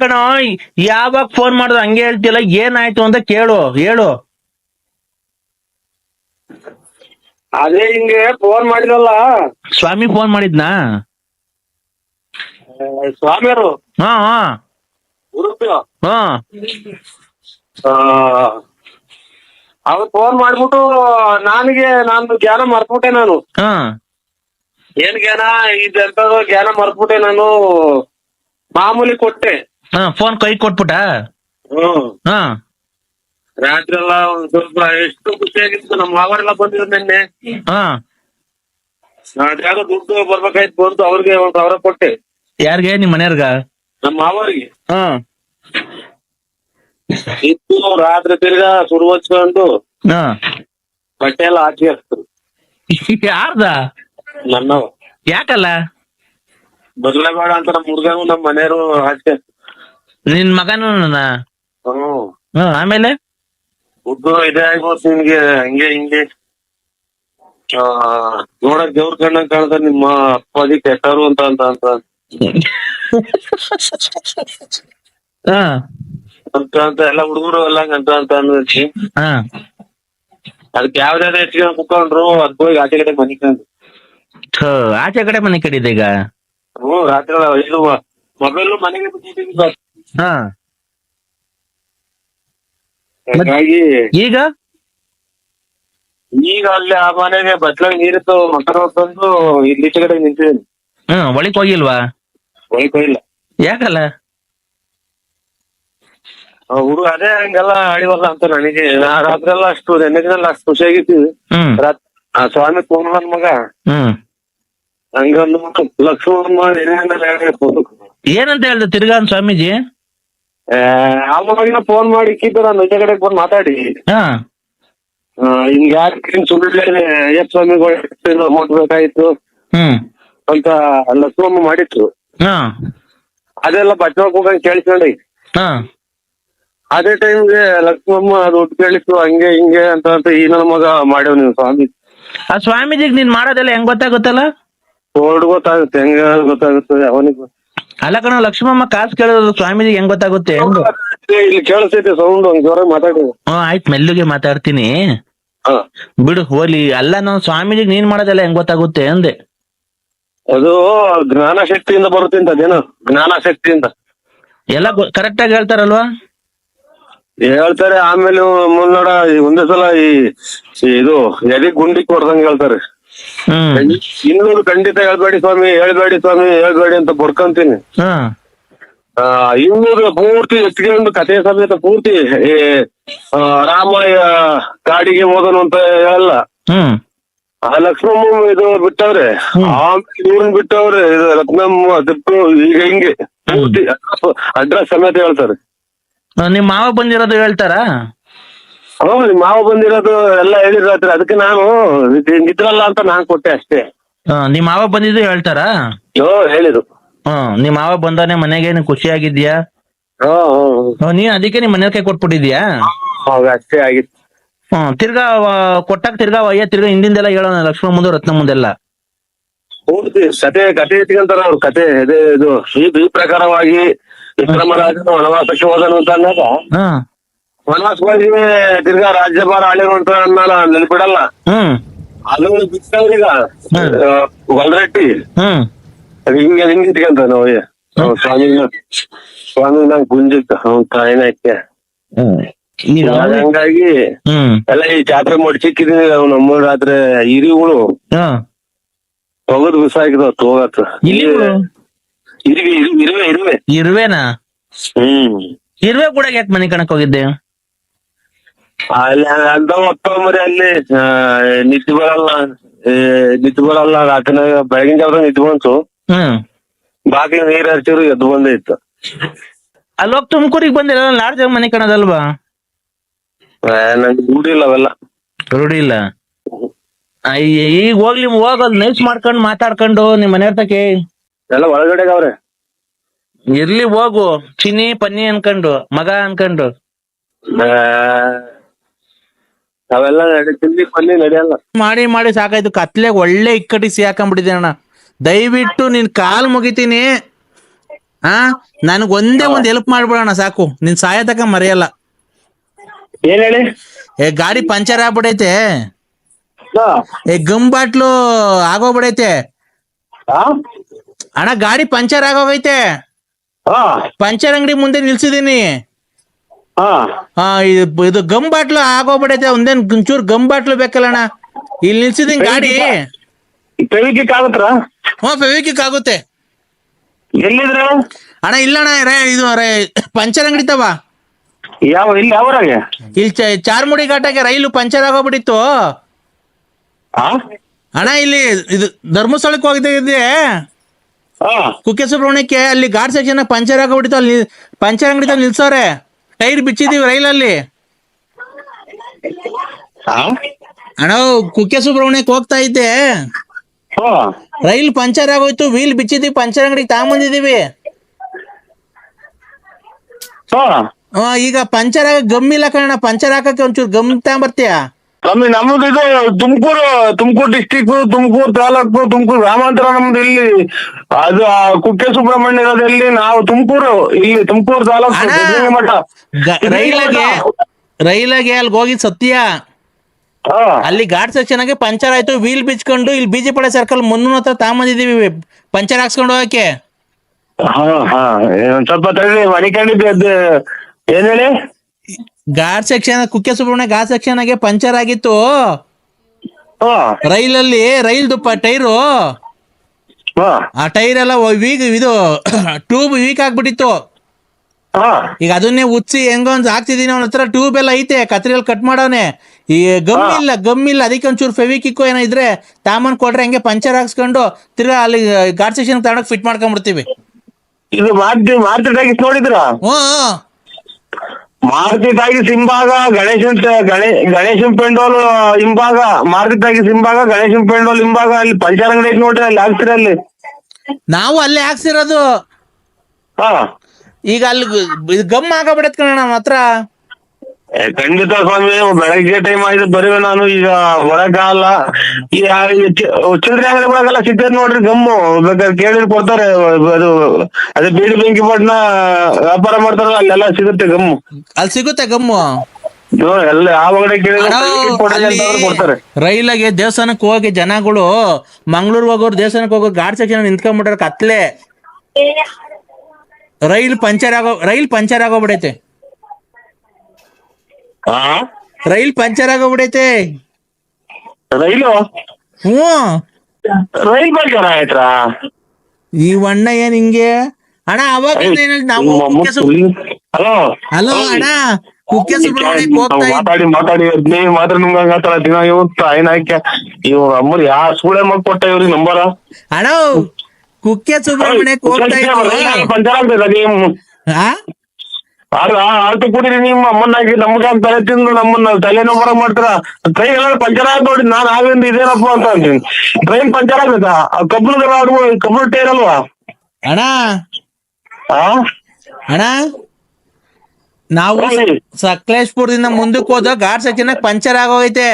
ಕಣ ಯಾವಾಗ ಫೋನ್ ಮಾಡ್ದ ಹಂಗೆ ಹೇಳ್ತಿಲ್ಲ ಏನಾಯ್ತು ಅಂತ ಕೇಳು ಹೇಳು. ಅದೇ ಹಿಂಗೆ ಫೋನ್ ಮಾಡಿದಲ್ಲ ಸ್ವಾಮಿ ಫೋನ್ ಮಾಡಿದ್ನಾ? ಸ್ವಾಮಿಯರು ಹಾ ಹಾ. ಹಾ. ಅವ್ರು ಫೋನ್ ಮಾಡ್ಬಿಟ್ಟು ನನಗೆ ನಾನು ಜ್ಞಾನ ಮರ್ತ್ಬಿಟ್ಟೆ ನಾನು. ಹಾ. ಏನ್ ಜ್ಞಾನ? ಇದೆಂತದೋ ಜ್ಞಾನ ಮರ್ತ್ಬಿಟ್ಟೆ ನಾನು. ಮಾಮೂಲಿ ಕೊಟ್ಟೆ. ಹಾ ಫೋನ್ ಕೈ ಕೊಟ್ಬಿಟ್ಟ? ಹ್ಮ್. ಹಾ. ರಾತ್ರಿ ಎಲ್ಲ ಸ್ವಲ್ಪ ಎಷ್ಟು ಖುಷಿಯಾಗಿತ್ತು ನಮ್ಮ ಮಾವರೆಲ್ಲ ಬಂದಿದ್ರು ನಿನ್ನೆ. ಹಾ. ಅದ್ಯಾಗ ದುಡ್ಡು ಬರ್ಬೇಕಾಯ್ತು ಬಂತು ಅವ್ರಿಗೆ ಒಂದ್ ಸಾವಿರ ಕೊಟ್ಟೆ. ಯಾರ್ಗೆ? ನಿಮ್ ಮನೆಯವ್ರಗ? ನಮ್ಮ ಮಾವರಿಗೆ. ಹಾ. ಇತ್ತು ರಾತ್ರಿ ತಿರ್ಗಾ ಸುರು ಹಚ್ಕೊಂಡು ಹಾ. ಬಟ್ಟೆ ಎಲ್ಲ ಹಾಕಿ ಹಾಕ್ತರು ಯಾರ್ದ? ನನ್ನವ. ಯಾಕಲ್ಲ? ಬದಲಬೇಡ ಅಂತ ನಮ್ಮ ಹುಡ್ಗನು ನಮ್ಮ ಮನೆಯವರು ಹಾಕಿ ನಿನ್ ಮಗನು ಹ್ಮ್ ಆಮೇಲೆ? ಉದ್ದು ಇದೇ ಆಗ್ಬೋದು ನಿನ್ಗೆ ಹಂಗೆ ಹಿಂಗೆ. ನೋಡಕ್ ದೇವ್ರ ಕಣ್ಣಂಗ್ ಕಾಣ್ತ ನಿಮ್ಮ ಅಪ್ಪಾಜಿ ಕೆಟ್ಟರು ಅಂತ ಅಂತ ಅಂತ. ಹಾ. ಅಂತ ಅಂತ ಎಲ್ಲ ಹುಡುಗರು ಎಲ್ಲ ಅಂತ ಅಂತ ಅಂದ್ರಿ ಹಾ. ಅದಕ್ಕೆ ಯಾವ್ದಾದ್ರು ಹೆಚ್ಚಿಗೆ ಕುತ್ಕೊಂಡ್ರು ಅದ್ ಹೋಗಿ ಆಚೆ ಕಡೆ ಮನಿ ಕಂಡು. ಥು, ಆಚೆ ಕಡೆ ಮನೆ ಕಡಿದೆ ಈಗ? ಹ್ಮ್ ರಾತ್ರಿ ಇದು ಮೊಬೈಲ್ ಮನೆಗೆ ಬಿಟ್ಟಿದ್ದೀನಿ. ಹಾ. ಹಾಗಾಗಿ ಈಗ? ಈಗ ಅಲ್ಲಿ ಆ ಮನೆಗೆ ಬಟ್ಲಾಗ ನೀರಿತ್ತು ಮಕ್ಕಳ ತಂದು ಇಲ್ಲಿ ಕಡೆ ನಿಂತಿದ್ದೀನಿ. ಹ್ಮ್ ಒಳಿಕ್ ಹೋಗಿಲ್ವಾ? ಹೋಯ್ಕೋ ಹೋಗಿಲ್ಲ. ಯಾಕಲ್ಲ? ಹುಡುಗ ಅದೇ ಹಂಗೆಲ್ಲ ಆಡಿವಲ್ಲ ಅಂತ ನನಗೆ. ನಾ ರಾತ್ರಿ ಎಲ್ಲ ಅಷ್ಟು ನೆನ್ನೆ ಅಷ್ಟು ರಾತ್- ಆ ಸ್ವಾಮಿ ಫೋನ್ ನನ್ ಮಗ. ಹಂಗಂದು ಲಕ್ಷ್ಮಣ ಏನಂತ ಹೇಳ್ದ ತಿರ್ಗಾನ್ ಸ್ವಾಮೀಜಿ? ಆ ಮಗಿನ ಫೋನ್ ಮಾಡಿ ಇಕ್ಕಿದ್ದು ನಾನು ನಿಜ ಕಡೆಗೆ ಬಂದು ಮಾತಾಡಿ. ಹಾ. ಹಿಂಗ್ ಯಾಕೆ ಸುಳ್ಳೆ ಎಫ್ ಸ್ವಾಮಿಗಳು ಅಮೌಂಟ್ ಬೇಕಾಯ್ತು ಹ್ಮ್. ಅಂತ ಲಕ್ಷ್ಮಮ್ಮ ಮಾಡಿತ್ತು ಹಾ. ಅದೆಲ್ಲ ಬಚ್ಚವಾಗ ಹೋಗಂಗ್ ಕೇಳಿಸ್ಕೊಂಡೆ. ಹಾ. ಅದೇ ಟೈಮ್ಗೆ ಲಕ್ಷ್ಮಮ್ಮ ದುಡ್ಡು ಕೇಳಿತ್ತು ಹಂಗೆ ಹಿಂಗೆ ಅಂತ ಅಂತ ಈ ನನ್ನ ಮಗ ಮಾಡ್ಯವ್ ನೀವು ಸ್ವಾಮಿ. ಆ ಸ್ವಾಮೀಜಿಗ್ ನೀನ್ ಮಾಡೋದೆಲ್ಲ ಹೆಂಗ್ ಗೊತ್ತಾಗುತ್ತಲ್ಲ? ಓಲ್ಡ್ ಗೊತ್ತಾಗುತ್ತೆ ಹೆಂಗ ಗೊತ್ತಾಗುತ್ತೆ ಅವನಿಗೆ ಅಲ್ಲ ಕಣ ಲಕ್ಷ್ಮಮ್ಮ ಕಾಸ್ ಕೇಳೋದು ಸ್ವಾಮೀಜಿ ಹೆಂಗ್ ಗೊತ್ತಾಗುತ್ತೆ ಹೆಂಗ್ ಇಲ್ಲಿ ಕೇಳಿಸ್ತೈತೆ ಸೌಂಡ್ ಒಂದ್ ಜೋರ ಮಾತಾಡಿ. ಹ್ಮ್ ಆಯ್ತು ಮೆಲ್ಲುಗೆ ಮಾತಾಡ್ತೀನಿ. ಹಾ. ಬಿಡು ಹೋಲಿ ಅಲ್ಲ ನಾವು ಸ್ವಾಮೀಜಿಗ್ ನೀನ್ ಮಾಡೋದೆಲ್ಲ ಹೆಂಗ್ ಗೊತ್ತಾಗುತ್ತೆ ಅಂದೆ. ಅದು ಜ್ಞಾನ ಶಕ್ತಿಯಿಂದ ಬರುತ್ತೆ ಅಂತ ಅದೇನು? ಜ್ಞಾನ ಶಕ್ತಿಯಿಂದ. ಎಲ್ಲ ಕರೆಕ್ಟ್ ಆಗಿ ಹೇಳ್ತಾರಲ್ವಾ? ಹೇಳ್ತಾರೆ ಆಮೇಲೆ ಮುನ್ನೋಡ ಈ ಒಂದೇ ಸಲ ಈ ಈ ಇದು ಎದೆ ಗುಂಡಿ ಕೊಡ್ದಂಗ್ ಹೇಳ್ತಾರೆ. ಹ್ಮ್. ಇನ್ನೂರು ಖಂಡಿತ ಹೇಳ್ಬೇಡಿ ಸ್ವಾಮಿ ಹೇಳ್ಬೇಡಿ ಸ್ವಾಮಿ ಹೇಳ್ಬೇಡಿ ಅಂತ ಬರ್ಕೊಂತೀನಿ ಇನ್ನೂರು ಪೂರ್ತಿ ಎತ್ಕೊಂಡು ಕಥೆ ಸಮೇತ ಪೂರ್ತಿ ಈ, ಆ, ರಾಮ ಆ, ಕಾಡಿಗೆ ಹೋದನು ಅಂತ ಹೇಳಲ್ಲ ಆ ಲಕ್ಷ್ಮಮ್ಮ ಇದು ಬಿಟ್ಟವ್ರೆ. ಆಮೇಲೆ ಬಿಟ್ಟವ್ರೆ ಇದು ರತ್ನಮ್ಮ ತಿಪ್ಪು ಈಗ ಹಿಂಗೆ. ಪೂರ್ತಿ ಅಡ್ರೆಸ್ ಸಮೇತ ಹೇಳ್ತಾರೆ. ನಿಮ್ ಮಾವ ಬಂದಿರೋದು ಹೇಳ್ತಾರಾ? ನಿಮ್ ಮಾವ ಬಂದಿರೋದು ಎಲ್ಲ ಹೇಳಿದ್ರಾತ್ರಿ ಅದಕ್ಕೆ ನಾನು ನಿದ್ರಲ್ಲ ಅಂತ ನಾನ್ ಕೊಟ್ಟೆ ಅಷ್ಟೇ. ಆ, ನಿಮ್ ಮಾವ ಬಂದಿದ್ದು ಹೇಳ್ತಾರಾ? ಯೋ ಹೇಳಿದ್ರು. ಹ್ಮ್ ನಿಮ್ ಮಾವ ಬಂದಾನೆ ಮನೆಗೆ ನೀನ್ ಖುಷಿ ಆಗಿದ್ಯಾ ನೀ ನೀನ್ ಅದಕ್ಕೆ ನಿಮ್ ಮನೆ ಕೈ ಕೊಟ್ಬಿಟ್ಟಿದ್ಯಾ ಹೌದು ಅಷ್ಟೇ ಆಗಿತ್ತು. ಹ್ಮ್ ತಿರ್ಗಾ ಕೊಟ್ಟಾಗ ತಿರ್ಗಾ ಅಯ್ಯ ತಿರ್ಗಾ ಹಿಂದಿಂದೆಲ್ಲ ಹೇಳೋಣ ಲಕ್ಷ್ಮಣ ಮುಂದೆ ರತ್ನ ಮುಂದೆಲ್ಲ. ಪೂರ್ತಿ ಕತೆ ಕತೆ ಇಟ್ಕೊಂತಾರ ಅವ್ರ ಕತೆ ಇದೆ ಇದು ಈ ಈ ಪ್ರಕಾರವಾಗಿ ವಿಕ್ರಮರಾಜನು ವನವಾಸಕ್ಕೆ ಹೋದನು ಅಂತ ಅಂದಾಗ ಹಾ. ವನವಾಸಕ್ಕೆ ಹೋಗಿ ತಿರ್ಗಾ ರಾಜ್ಯಭಾರ ಆಳಿರುವಂತ ನೆನ್ಪಿಡಲ್ಲ ಹ್ಮ್. ಅದು ಬಿಟ್ಟವ್ರೀಗ ವಲ್ರಟ್ಟಿ ಹ್ಮ್. ಹಿಂಗೆ ಹಿಂಗೆ ಇಟ್ಕೊಂತ ನಾವು ಸ್ವಾಮಿ ಸ್ವಾಮಿ ನಂಗೆ ಗುಂಜಿತ್ತು. ಅವ್ನ ಕಾಯಿನಕ್ಕೆ ಹಂಗಾಗಿ ಎಲ್ಲ ಈ ಜಾತ್ರೆ ಮಡ್ಚಿಕ್ಕಿದೀನಿ ನಾವು ನಮ್ಮ ರಾತ್ರಿ ಹಿರಿಗಳು ಹಾ. ಹೋಗೋದು ತೋಗತ್ ಇರುವೆ ಇರುವೆ ಇರುವೆ. ಇರುವೆನಾ? ಹ್ಮ್. ಇರುವೆ ಕೂಡ ಯಾಕೆ ಮನೆ ಕಣಕ್ ಹೋಗಿದ್ದೆ? ಅಲ್ಲಿ ಅಂತ ಮರಿ ಅಲ್ಲಿ ನಿದ್ದೆ ಬರಲ್ಲ ನಿದ್ದೆ ಬರಲ್ಲ ರಾತ್ರಿ ಬೆಳಗಿನ ಜಾವ ನಿದ್ದೆ ಬಂತು ಬಾಗಿಲು ನೀರ್ ಹರಿಸಿದ್ರು ಎದ್ದು ಬಂದೇ ಇತ್ತು ಅಲ್ಲೋಗ್ ತುಮಕೂರಿಗೆ ಬಂದಿರ ಲಾಡ್ಜ್ ಮನೆ ಕಣದಲ್ವಾ ನಂಗೆ ರೂಢಿ ಇಲ್ಲ ಅವೆಲ್ಲ ರೂಢಿ ಇಲ್ಲ ಅಯ್ಯ, ಈಗ ಹೋಗ್ಲಿ ಹೋಗೋದ್ ನೈಸ್ ಮಾಡ್ಕೊಂಡು ಮಾತಾಡ್ಕೊಂಡು ನಿಮ್ ಮನೆ ಇರ್ತಕ್ಕೆ ಎಲ್ಲ ಒಳಗಡೆ ಅವ್ರೆ ಇರ್ಲಿ ಹೋಗು ಚಿನ್ನಿ ಪನ್ನಿ ಅನ್ಕೊಂಡು ಮಗ ಅನ್ಕೊಂಡು ಅವೆಲ್ಲ ನಡೆ ತಿಂಡಿ ಪಲ್ಲಿ ನಡೆಯಲ್ಲ. ಮಾಡಿ ಮಾಡಿ ಸಾಕಾಯ್ತು. ಕತ್ಲೆಗ್ ಒಳ್ಳೆ ಇಕ್ಕಟ್ಟಿಸಿ ಹಾಕೊಂಡ್ಬಿಟ್ಟಿದೆ ಅಣ್ಣ. ದಯವಿಟ್ಟು ನಿನ್ ಕಾಲ್ ಮುಗಿತೀನಿ. ಆ? ನನಗ್ ಒಂದೇ ಒಂದ್ ಹೆಲ್ಪ್ ಮಾಡ್ಬಿಡೋಣ ಸಾಕು. ನಿನ್ ಸಾಯ ತಕ ಮರೆಯಲ್ಲ. ಏನ್ ಹೇಳಿ? ಏ ಗಾಡಿ ಪಂಚರ್ ಆಗ್ಬಿಡೈತೆ. ಹಾ. ಏ ಗಮ್ ಬಾಟ್ಲು ಆಗೋಗ್ಬಿಡೈತೆ. ಹಾ ಅಣ್ಣ ಗಾಡಿ ಪಂಚರ್ ಆಗೋಗೈತೆ. ಹಾ. ಪಂಚರ್ ಅಂಗಡಿ ಮುಂದೆ ನಿಲ್ಸಿದೀನಿ. ಹಾ. ಇದು ಇದು ಗಮ್ ಬಾಟ್ಲು ಆಗೋಗ್ಬಿಡೈತೆ ಒಂದೇನ್ ಒಂಚೂರು ಗಮ್ ಬಾಟ್ಲು ಬೇಕಲ್ಲ ಅಣ್ಣ ಇಲ್ಲಿ ನಿಲ್ಸಿದೀನಿ ಗಾಡಿ. ಹ್ಞೂ ಫೆವಿಕಿಕ್ ಆಗುತ್ತೆ. ಎಲ್ಲಿದ್ರ? ಅಣ್ಣ ಇಲ್ಲ ಅಣ್ಣ ರೇ ಇದು ರೇ ಪಂಚರ್ ಅಂಗಡಿ ತವ. ಯಾವ ಇಲ್ಲಿ ಯಾವರಾಗೆ ಇಲ್ಲಿ ಚಾರ್ಮುಡಿ ಘಾಟಾಗೆ ರೈಲು ಪಂಚರ್ ಆಗೋಗ್ಬಿಟ್ಟಿತ್ತು. ಅಣ್ಣ ಇಲ್ಲಿ ಇದು ಧರ್ಮಸ್ಥಳಕ್ಕೆ ಹೋಗಿದ್ದೆ ಕುಕ್ಕೆ ಸುಬ್ರಹ್ಮಣ್ಯಕ್ಕೆ ಅಲ್ಲಿ ಗಾಡ್ ಸೆಕ್ಷನ್ ಪಂಚರ್ ಆಗೋಗ್ಬಿಟ್ಟಿತ್ತು ಅಲ್ಲಿ ಪಂಚರ್ ಅಂಗಡಿ ನಿಲ್ಸವ್ರೆ ಟೈರ್ ಬಿಚ್ಚಿದೀವಿ ರೈಲಲ್ಲಿ. ಅಣ್ಣ ಕುಕ್ಕೆ ಸುಬ್ರಹ್ಮಣ್ಯಕ್ಕೆ ಹೋಗ್ತಾ ಇದ್ದೆ. ರೈಲ್ ಪಂಚರ್ ಆಗೋಯ್ತು ವೀಲ್ ಬಿಚ್ಚಿದೀವಿ ಪಂಚರ್ ಅಂಗಡಿಗೆ ತಗೊಂಬಂದಿದೀವಿ ಈಗ ಪಂಚರ್ ಆಗ ಗಮ್ ಇಲ್ಲ ಕಣ ಪಂಚರ್ ಹಾಕಕ್ಕೆ ಒಂಚೂರು ಗಮ್ ತಗೊಂಬರ್ತೀಯ ನಮ್ದು ನಮ್ದು ಇದು ತುಮಕೂರು ತುಮಕೂರು ಡಿಸ್ಟಿಕ್ ತುಮಕೂರು ತಾಲೂಕು ತುಮಕೂರು ಗ್ರಾಮಾಂತರ ನಮ್ದು ಇಲ್ಲಿ ಅದು ಕುಕ್ಕೆ ಸುಬ್ರಹ್ಮಣ್ಯ ಇರೋದಲ್ಲಿ ನಾವು ತುಮಕೂರು ಇಲ್ಲಿ ತುಮಕೂರು ತಾಲೂಕು ಮಠ. ರೈಲಿಗೆ ರೈಲಾಗೆ ಅಲ್ಲಿ ಹೋಗಿ ಸತ್ಯ? ಅಲ್ಲಿ ಘಾಟ್ ಸೆಕ್ಷನ್ ಆಗಿ ಪಂಚರ್ ಆಯ್ತು ವೀಲ್ ಬಿಚ್ಕೊಂಡು ಇಲ್ಲಿ ಬಿಜೆಪಿ ಪಡೆ ಸರ್ಕಲ್ ಮುನ್ನೂರ ಹತ್ರ ತಗೊಂಬಂದಿದೀವಿ ಪಂಚರ್ ಹಾಕ್ಸ್ಕೊಂಡು ಹೋಗಕ್ಕೆ. ಹಾ ಹಾ ಸ್ವಲ್ಪ ತಡಿ ಮಡಿಕೊಂಡಿದ್ದೆ ಅದ್ ಏನ್ ಹೇಳಿ? Ghat section Kukke Subrahmanya ghat section ಆಗಿ ಪಂಚರ್ ಆಗಿತ್ತು. ರೈಲಲ್ಲಿ ರೈಲ್ ದುಪ್ಪ ಟೈರು. ಆ ಟೈರ್ ಎಲ್ಲ ವೀಕ್ ಇದು ಟ್ಯೂಬ್ ವೀಕ್ ಆಗ್ಬಿಟ್ಟಿತ್ತು. ಈಗ ಅದನ್ನೇ ಉಚ್ಚಿ ಹೆಂಗೋ ಒಂದ್ ಹಾಕ್ತಿದೀನಿ ಅವನ ಹತ್ರ ಟ್ಯೂಬ್ ಎಲ್ಲ ಐತೆ ಕತ್ರಿಯಲ್ಲಿ ಕಟ್ ಮಾಡೋನೆ. ಈ ಗಮ್ ಇಲ್ಲ ಗಮ್ ಇಲ್ಲ ಅದಕ್ಕೆ ಒಂಚೂರು ಫೆವಿಕಿಕ್ಕೋ ಏನೋ ಇದ್ರೆ ತಾಮನ್ ಕೊಟ್ರೆ ಹಂಗೆ ಪಂಚರ್ ಹಾಕ್ಸ್ಕೊಂಡು ತಿರ್ಗಾ ಅಲ್ಲಿ ಘಾಟ್ ಸೆಕ್ಷನ್ ತಗೊಂಡೋಗಿ ಫಿಟ್ ಮಾಡ್ಕೊಂಡ್ಬಿಡ್ತೀವಿ ಇದು ನೋಡಿದ್ರ? ಮಾರುತಿ ಟಾಕೀಸ್ ಹಿಂಭಾಗ ಗಣೇಶನ್ ಗಣೇ ಗಣೇಶನ್ ಪೆಂಡೋಲ್ ಹಿಂಭಾಗ ಮಾರುತಿ ಟಾಕೀಸ್ ಹಿಂಭಾಗ ಗಣೇಶನ್ ಪೆಂಡೋಲ್ ಹಿಂಭಾಗ ಅಲ್ಲಿ ಪಂಚಾರ ಅಂಗಡಿ ಐತೆ ನೋಡ್ರಿ ಅಲ್ಲಿ ಹಾಕ್ತೀರ ಅಲ್ಲಿ? ನಾವು ಅಲ್ಲೇ ಹಾಕ್ಸಿರೋದು. ಹಾ. ಈಗ ಅಲ್ಲಿ ಗಮ್ ಆಗಬಿಡತ್ ಕಣ ನಮ್ಮ ಹತ್ರ ಏ, ಖಂಡಿತ ಸ್ವಾಮಿ ಬೆಳಗ್ಗೆ ಟೈಮ್ ಆಯ್ತು ಬರುವೆ ನಾನು ಈಗ ಒಳಗಾಲ ಈ ಆ- ಈ ಚಿ- ಚಿಲ್ಲರೆ ಅಂಗಡಿ ಒಳಗೆಲ್ಲ ಸಿಗ್ತೈತೆ ನೋಡ್ರಿ ಗಮ್ಮು. ಬೇಕಾದ್ರೆ ಕೇಳಿ ಕೊಡ್ತಾರೆ ಅದು ಅದೇ ಬೀಡಿ ಬೆಂಕಿ ಪಟ್ನ ವ್ಯಾಪಾರ ಮಾಡ್ತಾರಲ್ಲ ಅಲ್ಲೆಲ್ಲ ಸಿಗುತ್ತೆ ಗಮ್ಮು. ಅಲ್ಲಿ ಸಿಗುತ್ತೆ ಗಮ್ಮು. ಇದು ಎಲ್ಲ ಯಾವ ಅಂಗಡಿ ಕೇಳಿದ್ರೆ ಅಣ್ಣ, ಬೆಂಕಿ ಕೊಡ್ರಿ ಅಲ್ಲಿ ಅಂತಂದ್ರೆ ಕೊಡ್ತಾರೆ. ರೈಲಾಗೆ ದೇವಸ್ಥಾನಕ್ಕೆ ಹೋಗಿ ಜನಗಳು ಮಂಗಳೂರು ಹೋಗೋರು ದೇವಸ್ಥಾನಕ್ ಹೋಗೋ ಗಾಡ್ ಸೆಕ್ಷನ್ ನಿಂತ್ಕೊಂಡ್ಬಿಟ್ರೆ ಕತ್ಲೆ. ರೈಲ್ ಪಂಚರ್ ಆಗೋ ರೈಲ್ ಪಂಚರ್ ಆಗೋಗ್ಬಿಡೈತೆ. ಹಾ ರೈಲ್ ಪಂಚರ್ ಆಗೋಗ್ಬಿಡೈತೆ ರೈಲು? ಹ್ಞೂ. ರೈಲ್ ಪಂಚರ್ ಆಯ್ತಾ ಈ ಅಣ್ಣ ಏನ್ ಹಿಂಗೆ? ಅಣ್ಣ ಅವಾಗ ನಾವು ಹಲೋ? ಹಲೋ ಅಣ್ಣ ಸುಬ್ರಹ್ಮಣ್ಯಕ್ಕೆ ಹೋಗ್ತಾ ಮಾತಾಡಿ ಮಾತಾಡಿ ಮಾತ್ರ ನಿಮ್ಗೆ ಹಂಗಾತರ ದಿನ ಇವತ್ತು ಏನಾಯ್ಕೆ ಇವ್ರ ಅಮ್ಮರ್ ಯಾ ಸೂಳೆ ಮಗ್ ಕೊಟ್ಟ ಇವ್ರಿಗೆ ನಂಬರ? ಅಣ್ಣ ಕುಕ್ಕೆ ಸುಬ್ರಹ್ಮಣ್ಯಕ್ಕೆ ಹೋಗ್ತಾ ಇದ್ದ ಆಳ್ತು ಕುಡೀರಿ ನಿಮ್ಮ ಅಮ್ಮನ್ನಾಗಿ ನಮ್ಗ ತಲೆ ತಿಂದು ನಮ್ಮನ್ನ ತಲೆನೋ ಬರ ಮಾಡ್ತಾರ. ಟ್ರೈನ್ ಎಲ್ಲ ಪಂಚರ್ ಆಗ್ ನೋಡಿ ನಾನ್ ಆಗಿಂದ ಇದೇನಪ್ಪ ಅಂತ ಅಂತೀನಿ. ಟ್ರೈನ್ ಪಂಚರ್ ಆಗ್ತದ ಕಬ್ಬಣದ ರಾಡು ಕಬ್ಬಣ ಟೈರ್ ಅಲ್ವಾ? ಅಣ್ಣ? ಆ? ಅಣ್ಣ? ನಾವು. ಸಕಲೇಶ್ಪುರದಿಂದ ಮುಂದಕ್ಕೆ ಹೋದ ಗಾಡ್ ಸೆಕ್ಷನ್ ಪಂಚರ್ ಆಗೋಗೈತೆ.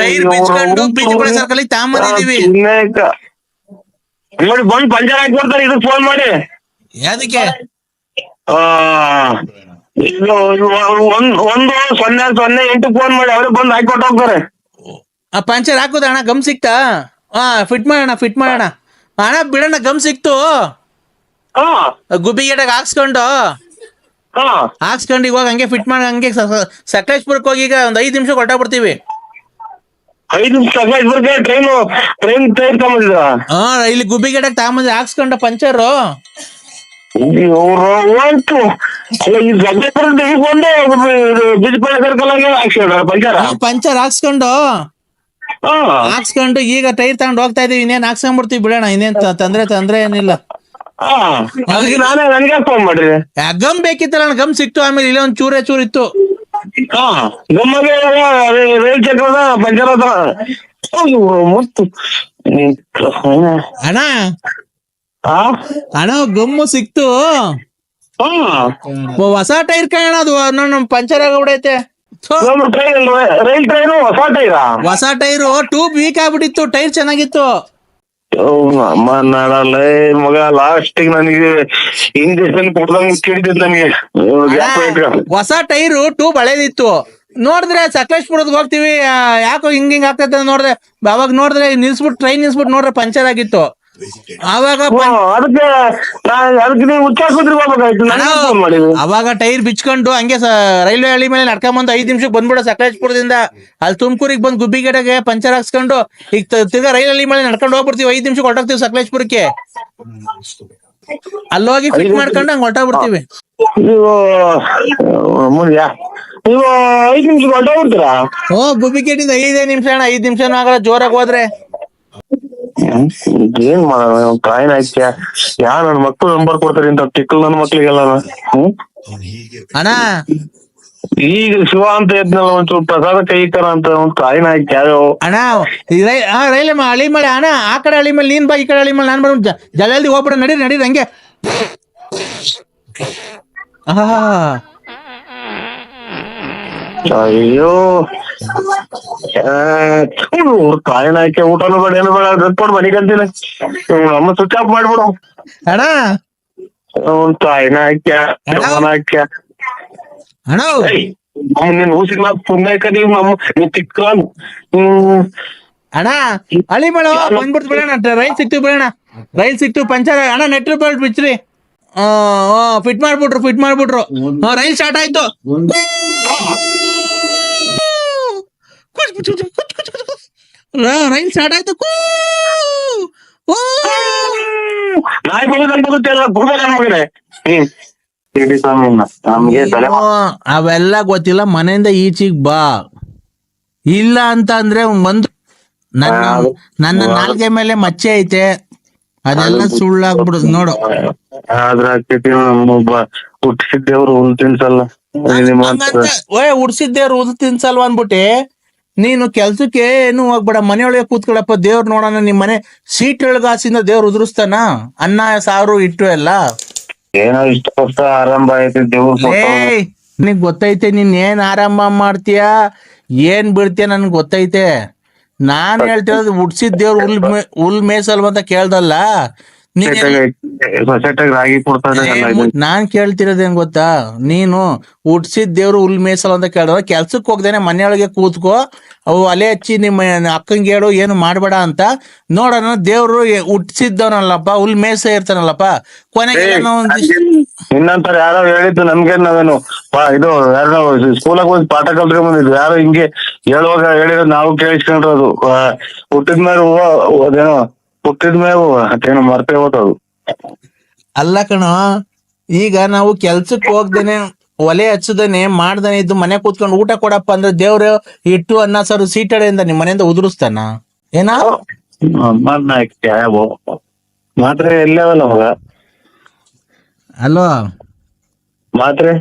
ಟೈರ್ ಬಿಚ್ಕೊಂಡು ಬೀಜಪುರ ಸರ್ಕಲ್ ತಗೊಂಬಂದಿದೀವಿ ಇನ್ನೇಕ. ನೋಡಿ ಬಂದ್ ಪಂಚರ್ ಹಾಕಿ ಬರ್ತಾರೆ ಇದಕ್ ಫೋನ್ ಮಾಡಿ. ಯಾದಕ್ಕೆ ಇದು ಒಂದ್ ಒಂದು ಸೊನ್ನೆ ಸೊನ್ನೆ ಎಂಟು ಫೋನ್ ಮಾಡಿ ಅವ್ರಿಗೆ ಬಂದು ಹಾಕೊಟ್ಟು ಹೋಗ್ತಾರೆ. ಆ ಪಂಚರ್ ಹಾಕುದ ಅಣ್ಣ? ಗಮ್ ಸಿಕ್ತಾ? ಹಾ ಫಿಟ್ ಮಾಡೋಣ ಫಿಟ್ ಮಾಡೋಣ. ಅಣ್ಣ ಬಿಡೋಣ ಗಮ್ ಸಿಕ್ತು. ಹಾ. ಗುಬ್ಬಿಗೆಟಾಗ ಹಾಕ್ಸ್ಕೊಂಡು. ಹಾ. ಹಾಕ್ಸ್ಕೊಂಡು ಇವಾಗ ಹಂಗೆ ಫಿಟ್ ಮಾಡಿ ಹಂಗೆ ಸಕಲೇಶ್ಪುರಕ್ಕೆ ಹೋಗಿ ಈಗ ಒಂದ್ ಐದ್ ನಿಮಿಷ ಐದು ನಿಮಿಷ ಕೊಟ್ಟ ಟ್ರೈನ್ ಟ್ರೈನ್ ಟೈರ್ ತಗೊಂಡಿದ್ರ ಹಾ ಇಲ್ಲಿ ಗುಬ್ಬಿ ಗಿಡಕ್ ತಗೊಂಬಂದ್ರೆ ಹಾಕ್ಸ್ಕೊಂಡು ಪಂಚರು. ಅಲ್ಲ ಈ ಹಾಕ್ಸಿಡ ಪಂಚರ? ಪಂಚರ್ ಹಾಕ್ಸ್ಕೊಂಡು ಹಾಕ್ಸ್ಕೊಂಡು ಈಗ ಟೈರ್ ತಗೊಂಡು ಹೋಗ್ತಾ ಇದೀವಿ ಇನ್ನೇನ್ ಹಾಕ್ಸ್ಕೊಂಡ್ಬಿಡ್ತೀವಿ ಬಿಡೋಣ ಇನ್ನೇನ್ ತ- ತೊಂದ್ರೆ ತೊಂದ್ರೆ ಏನಿಲ್ಲ. ಹಾ. ಅದಕ್ಕೆ ನಾನೇ ನನಗೆ ಫೋನ್ ಮಾಡ್ರಿ ಆ ಗಮ್ ಬೇಕಿತ್ತಲ್ಲ ಗಮ್ ಸಿಕ್ತು ಆಮೇಲೆ ಇಲ್ಲ ಒಂದ್ ಚೂರೇ ಚೂರ್ ಇತ್ತು. ಹಾ. ನಮಗೆ ರೈಲ್ ಚಕ್ರದ ಪಂಚರ್ ಅದ ಅಯ್ಯೋ, ಮತ್ತು. ಅಣ್ಣ ಅಣ್ಣ ಗಮ್ಮು ಸಿಕ್ತು. ಹೊಸ ಟೈರ್ ಕಣ ಅದು ನನ್ನ ಪಂಚರ್ ಟ್ರೈನ್ ರೈಲ್ ಹೊಸ ಟೈರಾ ಹೊಸ ಟೈರು ಟ್ಯೂಬ್ ವೀಕ್ ಆಗ್ಬಿಟ್ಟಿತ್ತು ಟೈರ್ ಚೆನ್ನಾಗಿತ್ತು. ಅಮ್ಮ ನಾಡಲ್ಲ ಮಗ ಲಾಸ್ಟ್ ನನಗೆ ಇಂಜೆಕ್ಷನ್ ಕೊಡ್ದಂಗ್ ಕೇಳಿದ್ ಹೊಸ ಟೈರು ಟೂಬ್ ಹಳೇದಿತ್ತು. ನೋಡಿದ್ರೆ ಸಕಲೇಶ್ಪುರದ್ ಹೋಗ್ತೀವಿ ಯಾಕೋ ಹಿಂಗ್ ಹಿಂಗ್ ಆಗ್ತೈತೆ ನೋಡಿದ್ರೆ ಅವಾಗ ನೋಡಿದ್ರೆ ನಿಲ್ಸ್ಬಿಟ್ಟು ಟ್ರೈನ್ ನಿಲ್ಸ್ಬಿಟ್ಟು ನೋಡ್ರೆ ಪಂಚರ್ ಆಗಿತ್ತು. ಅವಾಗ ಪಂ- ಅದಕ್ಕೆ ನೀವು ಹೋಗ್ಬೇಕಾಯ್ತು. ಅವಾಗ ಟೈರ್ ಬಿಚ್ಕೊಂಡು ಹಂಗೆ ರೈಲ್ವೆ ಹಳ್ಳಿ ಮೇಲೆ ನಡ್ಕೊಂಬಂದು ಐದ್ ನಿಮಿಷಕ್ಕೆ ಬಂದ್ಬಿಡ ಸಕಲೇಶ್ಪುರದಿಂದ ಅಲ್ಲಿ ತುಮಕೂರಿಗೆ ಬಂದು ಗುಬ್ಬಿಗಡೆಗೆ ಪಂಚರ್ ಹಾಕ್ಸ್ಕೊಂಡು ಈಗ ತಿರ್ಗಾ ರೈಲ್ ಹಳ್ಳಿ ಮೇಲೆ ನಡ್ಕೊಂಡು ಹೋಗ್ಬಿಡ್ತೀವಿ. ಐದ್ ನಿಮಿಷಕ್ಕೆ ಹೊರಟೋಗ್ತೀವಿ ಸಕಲೇಶ್ಪುರಕ್ಕೆ. ಅಲ್ಲೋಗಿ ಫಿಟ್ ಮಾಡ್ಕೊಂಡು ಹಂಗ್ ಹೊರಟೋಗ್ಬಿಡ್ತೀವಿ. ನೀವು ಮುಂದ್ಯಾ ನೀವು ಐದ್ ನಿಮಿಷ ಹೊರಟೋಗ್ಬಿಡ್ತೀರಾ? ಓ ಗುಬ್ಬಿಗೇಟಿಂದ ಐದೇ ನಿಮಿಷ ಅಣ್ಣ ಐದ್ ನಿಮಿಷನೂ ಆಗಲ್ಲ ಜೋರಾಗಿ ಹೋದ್ರೆ. ಏನ್ ಮಾಡೋಣ ಕಾಯಿನ್ ಆಯ್ತ್ಯಾ ಯಾ ನನ್ ಮಕ್ಳು ನಂಬರ್ ಕೊಡ್ತಾರೆ ಇಂತ ಟಿಕ್ಕಲ್ ನನ್ ಮಕ್ಳಿಗೆಲ್ಲ ಹ್ಮ್. ಅಣ್ಣ. ಈಗ ಶಿವ ಅಂತ ಇದ್ನಲ್ಲ ಒಂಚೂರು ಪ್ರಸಾದ ಕೈಕರ ಅಂತ ಒಂದ್ ಕಾಯಿನ್ ಆಯ್ತು ಅಣ್ಣ ಈ ರೈ ಆ ಮ- ಹಳಿ ಮಳೆ ಅಣ್ಣ ಆ ಕಡೆ ಹಳಿ ಮೇಲೆ ನೀನ್ ಬಾ ಈ ಕಡೆ ಹಳಿ ಮೇಲೆ ನಾನ್ ಬರೋಣ ಜಲ್ದಿ ಹೋಗ್ಬಿಡ ನಡಿ ನಡಿ ಹಂಗೆ. ಆಹಾ. ಅಯ್ಯೋ. ಕಾಯಿನ್ ಹಾಕಿ ಊಟನೂ ಬೇಡ ಏನು ಬೇಡ ರೆಸ್ಪಾಂಡ್ ಮನೆಗೆ ಅಂತೀನಿ. ನಮ್ಮ ಸ್ವಿಚ್ ಆಫ್ ಮಾಡ್ಬಿಡು. ಅಣ್ಣ. ಒಂದ್ ಕಾಯಿನ ಹಾಕ್ಯ ಹಾಕ್ಯ. ಅಣ್ಣ. ನಿನ್ ಊಸಿನ ಪುಣ್ಯಕ ನೀವು ನಮ್ಮ ನೀವ್ ತಿಕ್ಕ ಹ್ಮ್. ಅಣ್ಣ ಹಳಿ ಮಳೆ ಬಂದ್ಬಿಡ್ತು ಬಿಡೋಣ ರೈಲ್ ಸಿಕ್ತು ಬಿಡೋಣ ರೈಲ್ ಸಿಕ್ತು ಪಂಚರ್ ಅಣ್ಣ ನೆಟ್ ಬೆಲ್ಟ್ ಬಿಚ್ಚ್ರಿ. ಫಿಟ್ ಮಾಡ್ಬಿಟ್ರು ಫಿಟ್ ಮಾಡ್ಬಿಟ್ರು. ರೈಲ್ ಸ್ಟಾರ್ಟ್ ಆಯ್ತು. ರೈಲ್ ಸ್ಟಾರ್ಟ್ ಆಯ್ತು. ಕೂ ನಾಯಿ ಬರುತ್ತೆ ಅವೆಲ್ಲ ಗೊತ್ತಿಲ್ಲ ಮನೆಯಿಂದ ಈಚೆಗ್ ಬಾ. ಇಲ್ಲ ಅಂತ ಅಂದ್ರೆ ಒಂದು ನನ್ನ ನನ್ನ ನಾಲ್ಗೆ ಮೇಲೆ ಮಚ್ಚೆ ಐತೆ. ಅದೆಲ್ಲ ಸುಳ್ಳಾಗ್ಬಿಡುದು ನೋಡು. ಹುಟ್ಟಿಸಿದ್ದೇವ್ರು ಹುಲ್ ತಿನ್ಸಲ್ಲ ಹುಡ್ಸಿದ್ದೇವ್ರು ಉದ್ ತಿನ್ಸಲ್ವ ಅನ್ಬಿಟ್ಟೆ ನೀನು ಕೆಲ್ಸಕ್ಕೆ ಏನು ಹೋಗ್ಬೇಡ ಮನೆಯೊಳಗೆ ಕೂತ್ಕೊಳಪ್ಪ ದೇವ್ರು ನೋಡೋಣ ನಿಮ್ ಮನೆ ಸೀಟ್ ಒಳಗಾಸಿಂದ ದೇವ್ರು ಉದುರಿಸ್ತಾನ? ಅನ್ನ ಸಾರು ಇಟ್ಟು ಎಲ್ಲ? ಏನೋ ಇಷ್ಟ ವರ್ಷ ಆರಂಭ ಆಯ್ತು ದೇವ್ರ ಏಯ್ ನಿನಗ್ ಗೊತ್ತೈತೆ ನೀನ್ ಏನ್ ಆರಂಭ ಮಾಡ್ತೀಯ? ಏನ್ ಬಿಡ್ತೀಯ ನನ್ಗೆ ಗೊತ್ತೈತೆ. ನಾನ್ ಹೇಳ್ತಿರೋದು ಉಡ್ಸಿದ್ ದೇವ್ರು ಹುಲ್ ಮೇ- ಹುಲ್ ಮೇಸಲ್ವ ಅಂತ ಕೇಳ್ದಲ್ಲ? ರಾಗಿ ಕೊಡ್ತಾನೆ. ನಾನ್ ಕೇಳ್ತಿರೋದೇನ್ ಗೊತ್ತಾ? ನೀನು ಹುಟ್ಸಿದ್ ದೇವ್ರು ಹುಲ್ ಮೇಸಲ್ ಅಂತ ಕೇಳಿದ್ರೆ ಕೆಲ್ಸಕ್ಕೆ ಹೋಗ್ದೇನೆ ಮನೆಯೊಳಗೆ ಕೂತ್ಕೋ ಅವು ಅಲೆ ಹಚ್ಚಿ ನಿಮ್ಮ ಅಕ್ಕಂಗೆ ಹೇಳು ಏನು ಮಾಡ್ಬೇಡ ಅಂತ. ನೋಡೋಣ ದೇವ್ರು ಹುಟ್ಸಿದ್ದವನಲ್ಲಪ್ಪ ಹುಲ್ ಮೇಸ ಇರ್ತಾನಲ್ಲಪ್ಪ. ಕೊನೆಗೆ ಏನೋ ಇನ್ನಂತರ ಯಾರೋ ಹೇಳಿದ್ದು ನಮ್ಗೆ ನಾವೇನು ಇದು ಯಾರೋ ಸ್ಕೂಲಾಗ ಹೋಗಿ ಪಾಠ ಕಲ್ತ್ಕೊಂಡ್ ಬಂದಿದ್ವಿ ಯಾರೋ ಹಿಂಗೆ ಹೇಳುವಾಗ ಹೇಳಿರೋದು ನಾವು ಕೇಳಿಸ್ಕೊಂಡಿರೋದು. ಹುಟ್ಟಿದ್ಮೇಲೆ ಹೂವ ಅದೇನೋ ಮರ್ತೇ ಹೋದವು ಅಲ್ಲ ಕಣೋ ಈಗ ನಾವು ಕೆಲ್ಸಕ್ಕೆ ಹೋಗ್ದೇನೆ ಒಲೆ ಹಚ್ಚದೇನೆ ಮಾಡ್ದೇನೆ ಇದ್ದು ಮನೆ ಕೂತ್ಕೊಂಡು ಊಟ ಕೊಡಪ್ಪ ಅಂದ್ರೆ ದೇವ್ರು ಇಟ್ಟು ಅನ್ನ ಸಾರು ಸೀಟಡೆಯಿಂದ ನಿಮ್ ಮನೆಯಿಂದ ಉದುರಿಸ್ತಾನ? ಏನಾ? ಮಾತ್ರೆ ಎಲ್ಲವಲ್ಲ ಮಗ? ಮಾತ್ರೆ?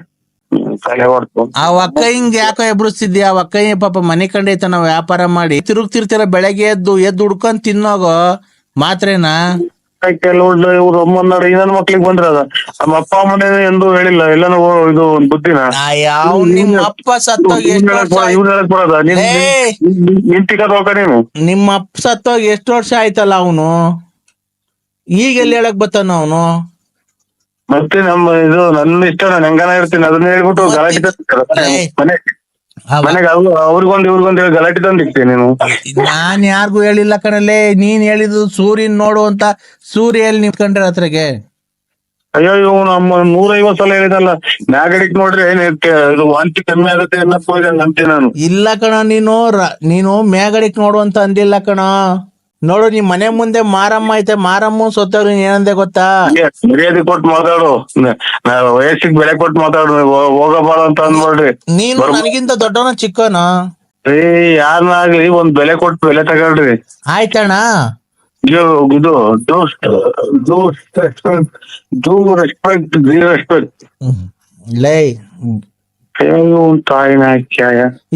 ಆ ಅಕ್ಕ ಹಿಂಗ್ ಯಾಕೋ ಎಬ್ರಿಸ್ತಿದ್ಯಾ ಆ ಅಕ್ಕ ಪಾಪ ಮನೆ ಕಂಡೈತ ನಾವ್ ವ್ಯಾಪಾರ ಮಾಡಿ ತಿರುಗ್ತಿರ್ತೀರ ಬೆಳಗ್ಗೆ ಎದ್ದು ಎದ್ದು ಹುಡ್ಕೊಂಡ್ ತಿನ್ನೋಗೋ ಮಾತ್ರೆನಾ? ಕೆಲವು ಇವ್ರು ಅಮ್ಮನ ಇನ್ನೊಂದ್ ಮಕ್ಳಿಗೆ ಅದ. ನಮ್ಮ ಅಪ್ಪ ಅಮ್ಮನೇ ಎಂದು ಹೇಳಿಲ್ಲ. ಎಲ್ಲಾನು ಇದು ಒಂದ್ ಬುದ್ಧಿನ ಯಾವ ನಿಮ್ಮ ಅಪ್ಪ ಸತ್ತೋಗಿ ಎಷ್ಟು ವರ್ಷ ಆಯ್ತು? ಇವ್ನ ಹೇಳಕ್ ಬರೋದ? ನೀನ್ ಏಯ್! ನಿನ್ ಟಿಕಟ್ ಹೋಗ ನೀನು ನಿಮ್ಮ ಅಪ್ಪ ಸತ್ತೋಗಿ ಎಷ್ಟು ವರ್ಷ ಆಯ್ತಲ್ಲ ಅವನು? ಈಗ ಎಲ್ಲಿ ಹೇಳಕ್ ಬತ್ತಾನ ಅವನು? ಮತ್ತೆ ನಮ್ಮ ಇದು ನನ್ನ ಇಷ್ಟ ನಾನು ಹೆಂಗನ ಇರ್ತೀನಿ. ಅದನ್ನ ಹೇಳ್ಬಿಟ್ಟು ಗಲಾಟೆ. ಮನೆ ಮನೆಗೆ ಅವ್ರು ಅವ್ರಿಗೊಂದು ಇವ್ರಿಗೊಂದು ಹೇಳಿ ಗಲಾಟೆ ನೀನು. ನಾನ್ ಯಾರಿಗೂ ಹೇಳಿಲ್ಲ ಕಣಲ್ಲೇ ನೀನ್ ಹೇಳಿದ್ದು ಸೂರ್ಯನ್ ನೋಡು ಅಂತ ಸೂರ್ಯ ಎಲ್ಲಿ ನಿಂತ್ಕೊಂಡ್ರೆ ಹತ್ರಗೆ ಅಯ್ಯೋ ಇವ್ ನಮ್ಮ ನೂರೈವತ್ ಸಲ ಹೇಳಿದಲ್ಲ ಮ್ಯಾಗಡಿಕ್ ನೋಡ್ರಿ ಏನ್ ಇರ್ತೆ, ಇದು ವಾಂತಿ ಕಮ್ಮಿ ಆಗುತ್ತೆ ಎಲ್ಲ ಅಂತೀನಿ ನಾನು. ಇಲ್ಲ ಕಣ ನೀನು ರ- ನೀನು ಮೇಗಡಿಕ್ ನೋಡು ಅಂತ ಅಂದಿಲ್ಲ ಕಣ. ನೋಡು ನಿಮ್ ಮನೆ ಮುಂದೆ ಮಾರಮ್ಮ ಐತೆ ಮಾರಮ್ಮ ಸೊತ್ತವ್ರು ನೀನ್ ಏನಂದೆ ಗೊತ್ತಾ ಮರ್ಯಾದೆ ಕೊಟ್ಟು ಮಾತಾಡು. ವಯಸ್ಸಿಗ್ ಬೆಲೆ ಕೊಟ್ಟು ಮಾತಾಡು ಹೋಗಬಾರ ಅಂತ ಅನ್ಬೋಡ್ರಿ ನೀನು ನನಗಿಂತ ದೊಡ್ಡವನ ಚಿಕ್ಕವನ? ಏ ಯಾರನ್ನಾಗ್ಲಿ ಒಂದ್ ಬೆಲೆ ಕೊಟ್ಟು ಬೆಲೆ ತಗೊಳ್ರಿ. ಆಯ್ತಣ್ಣ. ಇದು ರೆಸ್ಪೆಕ್ಟ್ ಲೈ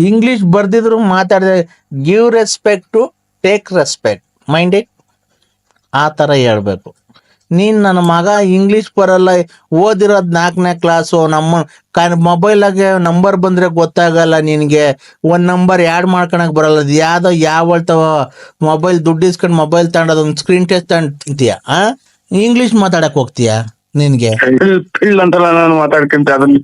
ಇಂಗ್ಲಿಷ್ ಬರ್ದಿದ್ರು ಮಾತಾಡಿದ್ರೆ give respect to take respect mind it ಆ ಥರ ಹೇಳ್ಬೇಕು. ನೀನು ನನ್ನ ಮಗ ಇಂಗ್ಲಿಷ್ ಬರಲ್ಲ ಓದಿರೋದು ನಾಲ್ಕನೇ ಕ್ಲಾಸು ನಮ್ಮ ಮೊಬೈಲಾಗೆ ನಂಬರ್ ಬಂದ್ರೆ ಗೊತ್ತಾಗಲ್ಲ ನಿನಗೆ. ಒಂದು ನಂಬರ್ ಆ್ಯಡ್ ಮಾಡ್ಕೊಳಕ್ ಬರಲ್ಲ. ಅದು ಯಾವ್ದೋ ಯಾವ ಮೊಬೈಲ್ ದುಡ್ಡು ಇಸ್ಕೊಂಡು ಮೊಬೈಲ್ ತಗೊಂಡೋದು ಒಂದು ಸ್ಕ್ರೀನ್ ಟೆಸ್ಟ್ ತಗೊಂತೀಯ ಆ? ಇಂಗ್ಲಿಷ್ ಮಾತಾಡಕ್ ಹೋಗ್ತೀಯ ನಿನ್ಗೆ? ಅಂತಲ್ಲ ನಾನು ಮಾತಾಡ್ಕೊಂತ ಅದನ್ನ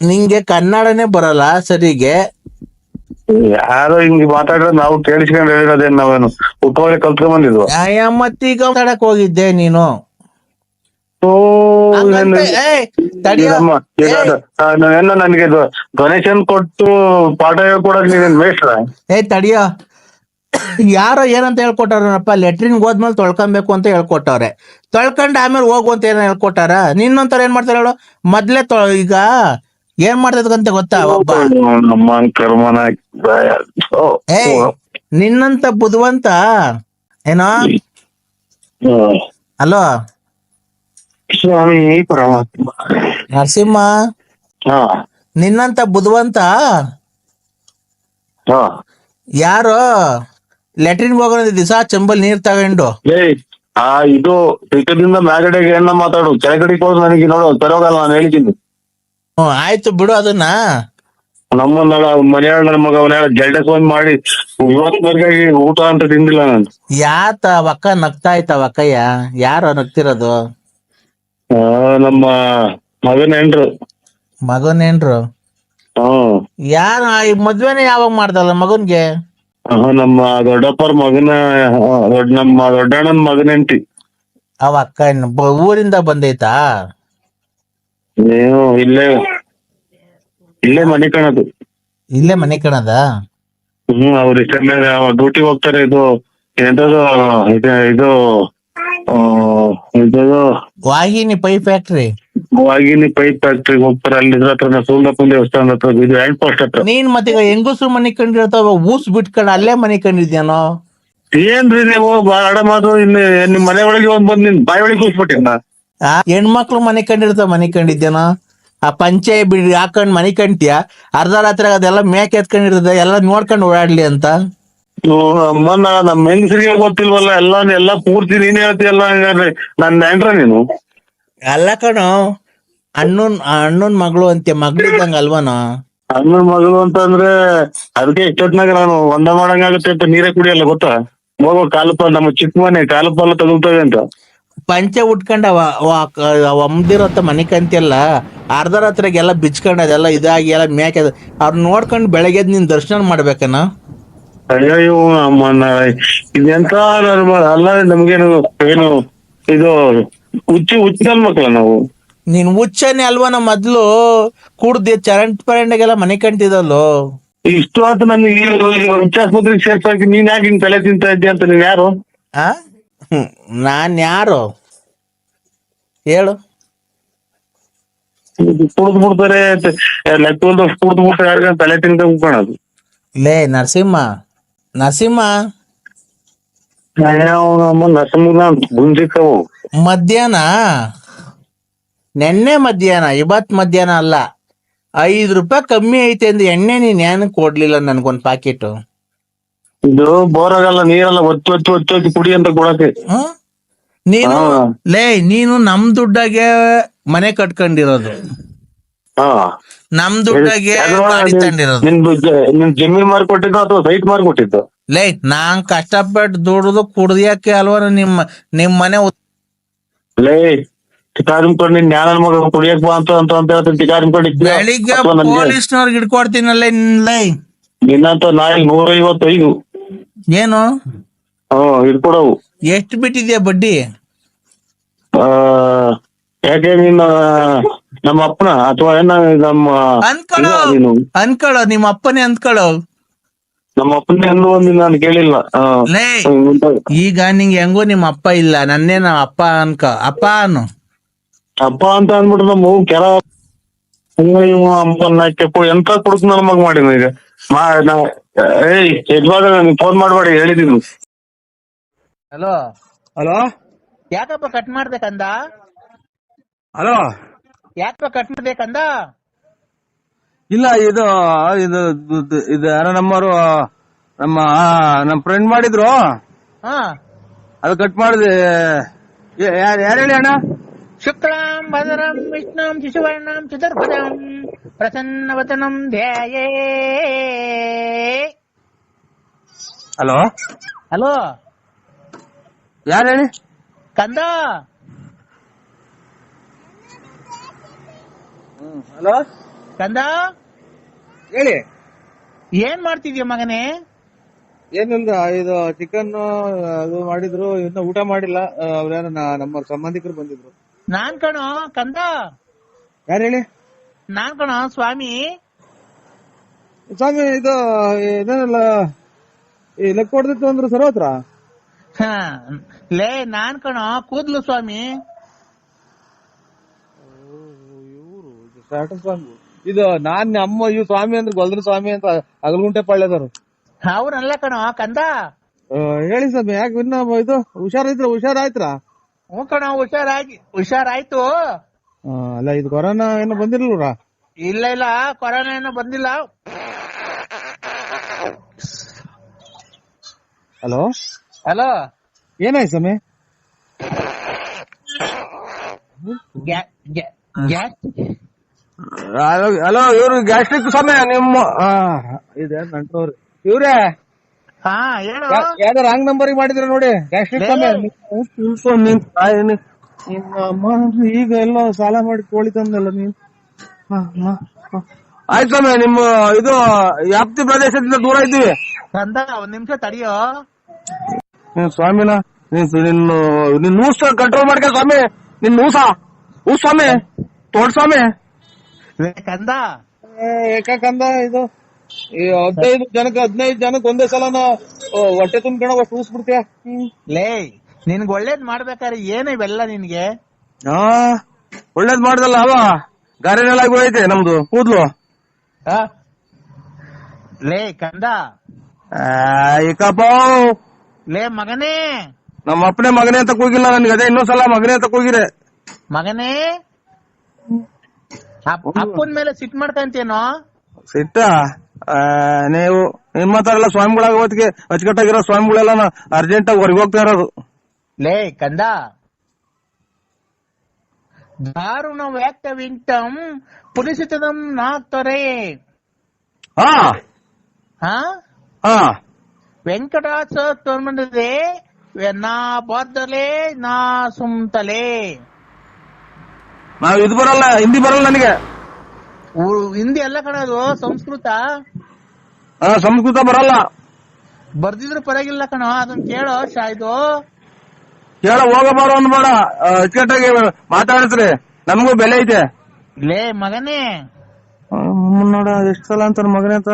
ನಿಂಗೆ ಕನ್ನಡನೇ ಬರಲ್ಲ ಸರಿಗೆ. ಯಾರೋ ಹಿಂಗ್ ಮಾತಾಡಿದ್ರೆ ನಾವು ಕೇಳಿಸ್ಕೊಂಡ್ ಹೇಳಿರೋದೇನ್ ನಾವೇನು? ಉಪವಾಸ ಕಲ್ತ್ಕೊಂಡ್ ಬಂದಿದ್ವು? ಅಯ್ಯ, ಮತ್ತೀಗ ಮಾತಾಡಕ್ ಹೋಗಿದ್ದೆ ನೀನು. ಓ, ಹಂಗಂತ ನನ್ನ- ಏಯ್ ತಡಿಯೋ ಇದಮ್ಮ, ಈಗ ಏಯ್, ಆ, ನಾವೇನೋ ನನಗೆ ಡೊನೇಷನ್ ಕೊಟ್ಟು ಪಾಠ ಹೇಳ್ಕೊಡಕ್ ನೀವೇನ್ ಮೇಷ್ಟ್ರ ಏ ತಡಿಯೋ. ಯಾರೋ ಏನಂತ ಹೇಳ್ಕೊಟ್ಟಾರಪ್ಪ ಲೆಟ್ರಿನ್ ಹೋದ್ಮೇಲೆ ತೊಳ್ಕೊಬೇಕು ಅಂತ ಹೇಳ್ಕೊಟ್ಟವ್ರೆ. ತೊಳ್ಕೊಂಡ್ ಆಮೇಲೆ ಹೋಗು ಅಂತ ಏನೋ ಹೇಳ್ಕೊಟ್ಟಾರ? ನಿನ್ನಂತಾರ ಏನ್ ಮಾಡ್ತಾರೆ ಹೇಳು? ಮೊದ್ಲೇ ತೊಳ ಈಗ ಏನ್ ಅಂತ ಗೊತ್ತಾ ಒಬ್ಬ? ನಮ್ಮ ಕರ್ಮನ ನಿನ್ನಂತ ಬುದ್ಧಿವಂತ ಏನೋ? ಹಲೋ? ಸ್ವಾಮಿ ಪರಮಾತ್ಮ. ನರಸಿಂಹ? ಹಾ. ನಿನ್ನಂತ ಬುದ್ಧಿವಂತ ಹಾ. ಯಾರೋ? ಲೆಟ್ರಿನ್ ಹೋಗೋಣ ದಿವಸ ಚಂಬಲ್ ನೀರ್ ತಗೊಂಡು? ಆ ಇದು ಪಿಕ್ಕದಿಂದ ಮ್ಯಾಗಡೆಗೆ ಏನ ಮಾತಾಡು? ಕೆಳಗಡೆ ಹೋದ್ ನನಗೆ ನೋಡು ತರೋಗಲ್ಲ ನಾನು ಹೇಳಿದ್ದೀನಿ. ಹ್ಮ್ ಆಯ್ತು ಬಿಡು ಅದನ್ನ. ನಮ್ಮ ಮನೆಯಾಳ ನನ್ನ ಮಗ ಅವನ ಜಲ್ಡೆ ಫೋನ್ ಮಾಡಿ ಇವತ್ತಿನವರೆಗಾಗಿ ಊಟ ಅಂತ ತಿಂದಿಲ್ಲ ನಾನು. ಯಾತ ಅವಕ್ಕ ನಗ್ತಾ ಇತ್ತ ಅವಕ್ಕಯ್ಯ ಯಾರು ನಗ್ತಿರೋದು? ಆ, ನಮ್ಮ ಮಗನ ಹೆಂಡ್ರು. ಮಗನೇನ್ರು ಹ್ಮ್ ಯಾರ ಈ ಮದ್ವೆನೇ ಯಾವಾಗ ಮಾಡ್ದಲ್ಲ ಮಗನ್ಗೆ? ನಮ್ಮ ದೊಡ್ಡಪ್ಪರ ಮಗನ ಆ, ದೊಡ್ಡ ನಮ್ಮ ದೊಡ್ಡಣ್ಣನ ಮಗನ ಹೆಂಡತಿ. ಅವ ಅಕ್ಕ ಇನ್ನು ಬ- ಊರಿಂದ ಬಂದೈತಾ? ನೀವು ಇಲ್ಲೇ ಇಲ್ಲೇ ಮನೆ ಕಾಣದು. ಇಲ್ಲೇ ಮನೆ ಕಣದ? ಹ್ಮ್ ಅವ್ರ ಇಷ್ಟೇ ಡ್ಯೂಟಿ ಹೋಗ್ತಾರೆ ಇದು ಎಂತದು ಇದು ಇದು ಆ, ಇದು Vahini pipe factory Vahini pipe factory ಹೋಗ್ತಾರೆ ಅಲ್ಲಿ ಇದ್ರ ಹತ್ರ ಸೂಲ್ದಪ್ಪನ ದೇವಸ್ಥಾನದ ಹತ್ರ ಇದು ಹ್ಯಾಂಡ್ ಪೋಸ್ಟ್ ಹತ್ರ. ನೀನ್ ಮತ್ತೆ ಹೆಂಗಸ್ರು ಮನೆ ಕಂಡಿರ್ತಾವ ಊಸ್ ಬಿಟ್ಕೊಂಡು ಅಲ್ಲೇ ಮನೆ ಕಂಡಿದ್ಯಾನೋ? ಏನ್ರಿ ನೀವು ಬಾಳ ಮಾತು ಇನ್ನು ನಿಮ್ ಮನೆ ಒಳಗೆ ಒಂದ್ ಬಂದ್ ನಿನ್ ಬಾಯಿ ಒಳಗೆ ಕೂಸ್ಬಿಟ್ಟಿನ ಆ ಹೆಣ್ಮಕ್ಳು ಮನೆ ಕಂಡಿರ್ತಾವ ಮನೆ ಕಂಡಿದ್ಯಾನೋ ಆ ಪಂಚೆ ಬಿಡಿ ಹಾಕೊಂಡ್ ಮನೆ ಕಂಡ್ತೀಯ ಅರ್ಧ ರಾತ್ರಿ ಅದೆಲ್ಲ ಮೇಕೆ ಎತ್ಕೊಂಡಿರ್ತದ ಎಲ್ಲ ನೋಡ್ಕೊಂಡು ಓಡಾಡ್ಲಿ ಅಂತ? ಅಮ್ಮನ ನಮ್ ಹೆಂಗಸರಿಗೆ ಗೊತ್ತಿಲ್ವಲ್ಲ ಎಲ್ಲ ಎಲ್ಲ ಪೂರ್ತಿ ನೀನ್ ಹೇಳ್ತೀಯಲ್ಲ ಹಂಗಾದ್ರೆ ನನ್ ನೆಂಟ್ರ ನೀನು? ಅಲ್ಲ ಕಣೋ ಅಣ್ಣನ್ ಅಣ್ಣನ್ ಮಗಳು ಅಂತೆ ಮಗಳಿದ್ದಂಗ ಅಲ್ವನೋ? ಅಣ್ಣನ ಮಗಳು ಅಂತಂದ್ರೆ ಅದಕ್ಕೆ ಇಷ್ಟೊತ್ನಾಗ ನಾನು ಒಂದ ಮಾಡಂಗಾಗುತ್ತೆ ಅಂತ ನೀರೇ ಕುಡಿಯಲ್ಲ ಗೊತ್ತಾ? ಹೋಗೋ ಕಾಲಪ ನಮ್ಮ ಚಿಕ್ಕ ಮನೆ ಕಾಲಪಲ್ಲ ತಗೊಳ್ತವೆ ಅಂತ. ಪಂಚೆ ಉಟ್ಕೊಂಡ ಅವ ಅಮ್ದಿರತ್ತ ಮನೆ ಕಂತೆಲ್ಲ ಅರ್ಧ ರಾತ್ರಿಗೆಲ್ಲ ಬಿಚ್ಕೊಂಡ್ ಅದೆಲ್ಲ ಇದಾಗಿ ಎಲ್ಲ ಮೇಕೆ ಅವ್ರ ನೋಡ್ಕೊಂಡ್ ಬೆಳಗ್ಗೆ ನೀನ್ ದರ್ಶನ ಮಾಡ್ಬೇಕನ? ಅಯ್ಯೋ ಅಮ್ಮ ಇದೆಂತ ಅಲ್ಲ ನಮ್ಗೇನು ಏನು ಇದು ಹುಚ್ಚಿ ಹುಚ್ಚಲ್ ಮಕ್ಳ ನಾವು. ನೀನ್ ಹುಚ್ಚನೆ ಅಲ್ವನ ಮೊದ್ಲು? ಕುಡ್ದು ಚರಂಟ್ ಪರಂಡೆಗೆಲ್ಲ ಮನೆ ಕಂತಿದಲ್ಲೋ ಇಷ್ಟು ಅಂತ ನನಗೆ ಈ ಹುಚ್ಚಾಸ್ಪತ್ರೆಗೆ ಸೇರ್ಸಾಕಿ ನೀನ್ ಯಾಕೆ ಹಿಂಗ್ ತಲೆ ತಿಂತಾ ಇದ್ದೆ ಅಂತ ನೀನ್ ಯಾರು? ಆ. ನಾನ್ ಯಾರು? ಹೇಳು. ಕುಡ್ದು ಬಿಡ್ತಾರೆ ಲೆಕ್ಕದ ಕುಡ್ದು ಬಿಟ್ರೆ ಯಾರಿಗ ತಲೆ ತಿಂದ ಲೇ ನರಸಿಂಹ ನರಸಿಂಹ. ನಮ್ಮ ಗುಂಜಿಕವು ಮಧ್ಯಾಹ್ನ? ನೆನ್ನೆ ಮಧ್ಯಾಹ್ನ ಇವತ್ ಮಧ್ಯಾಹ್ನ ಅಲ್ಲ. ಐದು ರೂಪಾಯಿ ಕಮ್ಮಿ ಐತೆ ಅಂದ್ರೆ ಎಣ್ಣೆ ನೀನ್ ಏನು ಕೊಡ್ಲಿಲ್ಲ ನನ್ಗೊಂದ್ ಪಾಕೆಟ್? ಇದು ಬೋರ್ ಆಗಲ್ಲ ನೀರೆಲ್ಲ ಒತ್ತಿ ಒತ್ತಿ ಒತ್ತಿ ಒತ್ತಿ ಕುಡಿ ಅಂತ ಕೊಡಕ್ಕೆ. ನೀನು. ಲೇ ನೀನು ನಮ್ ದುಡ್ಡಾಗೆ ಮನೆ ಕಟ್ಕೊಂಡಿರೋದು. ನಮ್ ದುಡ್ಡಾಗೆ ಗಾಡಿ ತಂದಿರೋದು ನಿನ್ ಜಮೀನ್ ಮಾರಿ ಕೊಟ್ಟಿದ್ದು ಅಥವಾ ಸೈಟ್ ಮಾರಿ ಕೊಟ್ಟಿದ್ದು ಲೇ ನಾನ್ ಕಷ್ಟಪಟ್ಟು ದುಡ್ದು ಕುಡ್ದಿಯಕ್ಕೆ ಅಲ್ವಾ ನಿಮ್ ನಿಮ್ ಮನೆ ಲೇ ಟಿಕಾರಿಮ್ ಕೊಂಡು ನಿನ್ ಜ್ಞಾನ ಮಗ ಕುಡಿಯಕ್ ಬಾ ಅಂತ ಅಂತ ಅಂತ ಹೇಳ್ತೀನಿ. ಟಿಕಾರಿಮ್ ಕೊಂಡು ಇದ್ಯಾ? ಬೆಳಿಗ್ಗೆ ಪೊಲೀಸ್ನವ್ರಿಗೆ ಹಿಡ್ಕೊಡ್ತೀನಲ್ಲ ಲೇ ನಿನ್ನಂತ ನಾಯಿ ನೂರ ಐವತ್ತೈದು ಏನು? ಹ್ಮ್ ಹಿಡ್ಕೊಡವು. ಎಷ್ಟು ಬಿಟ್ಟಿದ್ಯಾ ಬಡ್ಡಿ? ಯಾಕೆ ನೀನು ನಮ್ಮ ಅಪ್ಪನ ಅಥವಾ ಏನ ನಮ್ಮ ಅನ್ಕೊಳ್ಳೋ ನೀನು? ಅನ್ಕೊಳ್ಳೋ ನಿಮ್ಮ ಅಪ್ಪನೇ ಅನ್ಕೊಳ್ಳೋ ನಮ್ಮ ಅಪ್ಪನೇ ಅನ್ನುವ ಒಂದು ನಾನು ಕೇಳಿಲ್ಲ. ಲೇ ಈಗ ನಿಂಗೆ ಹೆಂಗೋ ನಿಮ್ಮ ಅಪ್ಪ ಇಲ್ಲ ನನ್ನೇ ನಮ್ಮ ಅಪ್ಪ ಅನ್ಕ ಅಪ್ಪ ಅನ್ನು. ಅಪ್ಪ ಅಂತ ಅಂದ್ಬಿಟ್ಟು ನಮ್ಮ ಕೆಲ ಅಮ್ಮನ ಕೆಪ್ಪು ಎಂತ ಕುಡುಕ್ ನನ್ನ ಮಗ ಮಾಡಿನ ಈಗ? ಮಾ ನಾ ಏಯ್ ಯಜಮಾನ ನನಗೆ ಫೋನ್ ಮಾಡಬೇಡಿ ಹೇಳಿದೀನಿ ಹಲೋ ಹಲೋ ಯಾಕಪ್ಪ ಕಟ್ ಮಾಡ್ಬೇಕಂದ? ಹಲೋ? ಯಾಕಪ್ಪ ಕಟ್ ಮಾಡ್ಬೇಕಂದ? ಇಲ್ಲ ಇದು ಇದು ಇದು- ಯಾರೋ ನಮ್ಮವರು ನಮ್ಮ ನಮ್ಮ ಫ್ರೆಂಡ್ ಮಾಡಿದ್ರು. ಹಾ. ಅದು ಕಟ್ ಮಾಡಿದೆ. ಯಾರು ಹೇಳಿ ಅಣ್ಣ? ಶುಕ್ಲಾಂ ಭದ್ರಂ ವಿಷ್ಣುಂ ಶಿಶುವರ್ಣಂ ಚತುರ್ಭುಜಂ ಪ್ರಸನ್ನವತನಂ ಧ್ಯಾಯೇ. ಹಲೋ? ಹಲೋ? ಯಾರು ಹೇಳಿ? ಕಂದ? ಹಲೋ? ಕಂದ? ಹೇಳಿ. ಏನ್ ಮಾಡ್ತಿದ್ಯ ಮಗನೇ? ಏನಿಲ್ಲ ಇದು ಚಿಕನ್ ಅದು ಮಾಡಿದ್ರು ಇನ್ನ ಊಟ ಮಾಡಿಲ್ಲ. ಅವ್ರೇನ ನಮ್ಮ ಸಂಬಂಧಿಕರು ಬಂದಿದ್ರು. ನಾನ್ ಕಣೋ ಕಂದ? ಯಾರು ಹೇಳಿ? ನಾನ್ ಕಣೋ ಸ್ವಾಮಿ. ಸ್ವಾಮಿ ಇದು ಇದೇನಲ್ಲ ಈ ಲೆಕ್ಕ ಹೊಡೆದಿತ್ತು ಅಂದ್ರು ಸರ್ವತ್ರ? ಹ, ಲೇ ನಾನ್ ಕಣೋ ಕೂದ್ಲು ಸ್ವಾಮಿ. ಸ್ವಾಮಿ. ಇದು ನಾನ್ ಅಮ್ಮ ಇವ್ ಸ್ವಾಮಿ ಅಂದ್ರೆ ಗೊಲ್ದ್ರ ಸ್ವಾಮಿ ಅಂತ ಅಗಲಗುಂಟೆ ಪಾಳ್ಯದವ್ರು. ಅವ್ರಲ್ಲ ಕಣೋ ಕಂದ. ಹೇಳಿ ಸ್ವಾಮಿ ಯಾಕೆ ಇನ್ನ ಇದು ಹುಷಾರಿದ್ರ ಹುಷಾರಾಯ್ತ್ರ? ಹ್ಞೂ ಕಣೋ ಹುಷಾರಾಗಿ ಹುಷಾರಾಯ್ತು. ಆ, ಅಲ್ಲ ಇದು ಕೊರೋನಾ ಏನೋ ಬಂದಿರ್ಲ್ರ ಇಲ್ಲ ಇಲ್ಲ ಕೊರೋನಾ ಏನೋ ಬಂದಿಲ್ಲ. ಹಲೋ? ಹಲೋ ಏನಾಯ್ತು ಸ್ವಾಮಿ? ಗ್ಯಾ- ಗ್ಯಾ- ಗ್ಯಾಸ್ ಹಲೋ ಇವ್ರು ಗ್ಯಾಸ್ಟ್ರಿಕ್ ಸ್ವಾಮಿ ನಿಮ್ಮ ಇದೆ ನಂಟ್ರವ್ರು ಇವ್ರೇ? ಹಾ ಹೇಳು. ರಾಂಗ್ ನಂಬರ್ ಮಾಡಿದ್ರ ನೋಡಿ ಗ್ಯಾಸ್ಟ್ರಿಕ್ ಸ್ವಾಮಿ. ಈಗ ಎಲ್ಲ ಸಾಲ ಮಾಡಿ ಕೋಳಿ ತಂದಲ್ಲ ನೀನ್? ಆಯ್ತು ಸ್ವಾಮಿ ನಿಮ್ಮ ಇದು ವ್ಯಾಪ್ತಿ ಪ್ರದೇಶದಿಂದ ದೂರ ಇದ್ದೀವಿ. ಕಂದ ಒಂದ್ ನಿಮಿಷ ತಡಿಯೋ. ನೀನ್ ಸ್ವಾಮಿನ ನೀನ್ ನಿನ್ನ ನಿನ್ ನೂಸ ಕಂಟ್ರೋಲ್ ಮಾಡ್ಕ ಸ್ವಾಮಿ. ನಿನ್ ಊಸ ಊ ಸ್ವಾಮಿ. ತೋಡ್ ಸ್ವಾಮಿ. ಕಂದ. ಏಕಂದ ಇದು. ಈ ಹದಿನೈದು ಜನಕ್ಕೆ ಹದಿನೈದು ಜನಕ್ಕೆ ಒಂದೇ ಸಲನ ಹೊಟ್ಟೆ ತುಂಬ್ಕೊಂಡ ಅಷ್ಟು ಊಸ್ಬಿಡ್ತೀಯ ಲೇ ನಿನ್ಗ್ ಒಳ್ಳೇದ್ ಮಾಡ್ಬೇಕಾದ್ರೆ ಏನು ಇವೆಲ್ಲ ನಿನ್ಗೆ? ಹಾ ಒಳ್ಳೇದ್ ಮಾಡ್ದಲ್ಲ ಅವ. ಗಾರೆನೆಲ್ಲಾಗಿ ಹೋಯ್ತೆ ನಮ್ದು ಕೂದ್ಲು? ಲೇ ಕಂದ. ಏಕಪ್ಪ ಲೇ ಮಗನೇ. ನಮ್ಮ ಅಪ್ಪನೇ ಮಗನೇ ಅಂತ ಕೂಗಿಲ್ಲ ನನ್ಗೆ. ಅದೇ ಇನ್ನೊಂದ್ಸಲ ಮಗನೇ ಅಂತ ಕೂಗಿರೆ. ಮಗನೇ. ಅಪ್- ಅಪ್ಪನ್ ಮೇಲೆ ಸಿಟ್ ಮಾಡ್ಕಂತೇನೋ ಸಿಟ್ಟ? ಆ, ನೀವು ನಿಮ್ಮ ಹತ್ರ ಎಲ್ಲ ಸ್ವಾಮಿಗಳಾಗ ಹೊತ್ತಿಗೆ ಅಚ್ಚುಕಟ್ಟಾಗಿರೋ ಸ್ವಾಮಿಗಳೆಲ್ಲ ಅರ್ಜೆಂಟ್ ಆಗಿ ಹೊರಗೆ ಹೋಗ್ತಾ ಇರೋದು. ಲೇ ಕಂದ. ದಾರುಣ ವ್ಯಾಕ್ತ ವಿಂಟಂ ಪುಲಿಸಿತದಂ ನಾಕ್ತರೆ ಹಾ. ಹಾ? ಹಾ. ವೆಂಕಟಾಚ ತೋರ್ಮಂದಿದೆ ನಾ ಬಾದ್ದಲೆ ನಾ ಸುಮ್ತಲೆ. ನಾವ್ ಇದು ಬರಲ್ಲ ಹಿಂದಿ ಬರಲ್ಲ ನನಗೆ. ಹಿಂದಿ ಎಲ್ಲ ಕಣದು ಸಂಸ್ಕೃತ. ಆ, ಸಂಸ್ಕೃತ ಬರಲ್ಲ. ಬರ್ದಿದ್ರು ಪರವಾಗಿಲ್ಲ ಕಣ ಅದನ್ ಕೇಳೋ ಶಾ ಇದು ಕೇಳ ಹೋಗಬಾರ ಅನ್ಬೇಡ. ಆ, ಅಚ್ಚುಕಟ್ಟಾಗಿ ಮಾತಾಡಿಸ್ರಿ ನಮಗೂ ಬೆಲೆ ಐತೆ. ಲೇ ಮಗನೇ. ಆ, ನೋಡ ಎಷ್ಟ್ ಸಲ ಅಂತ ಮಗನೇ ಅಂತ?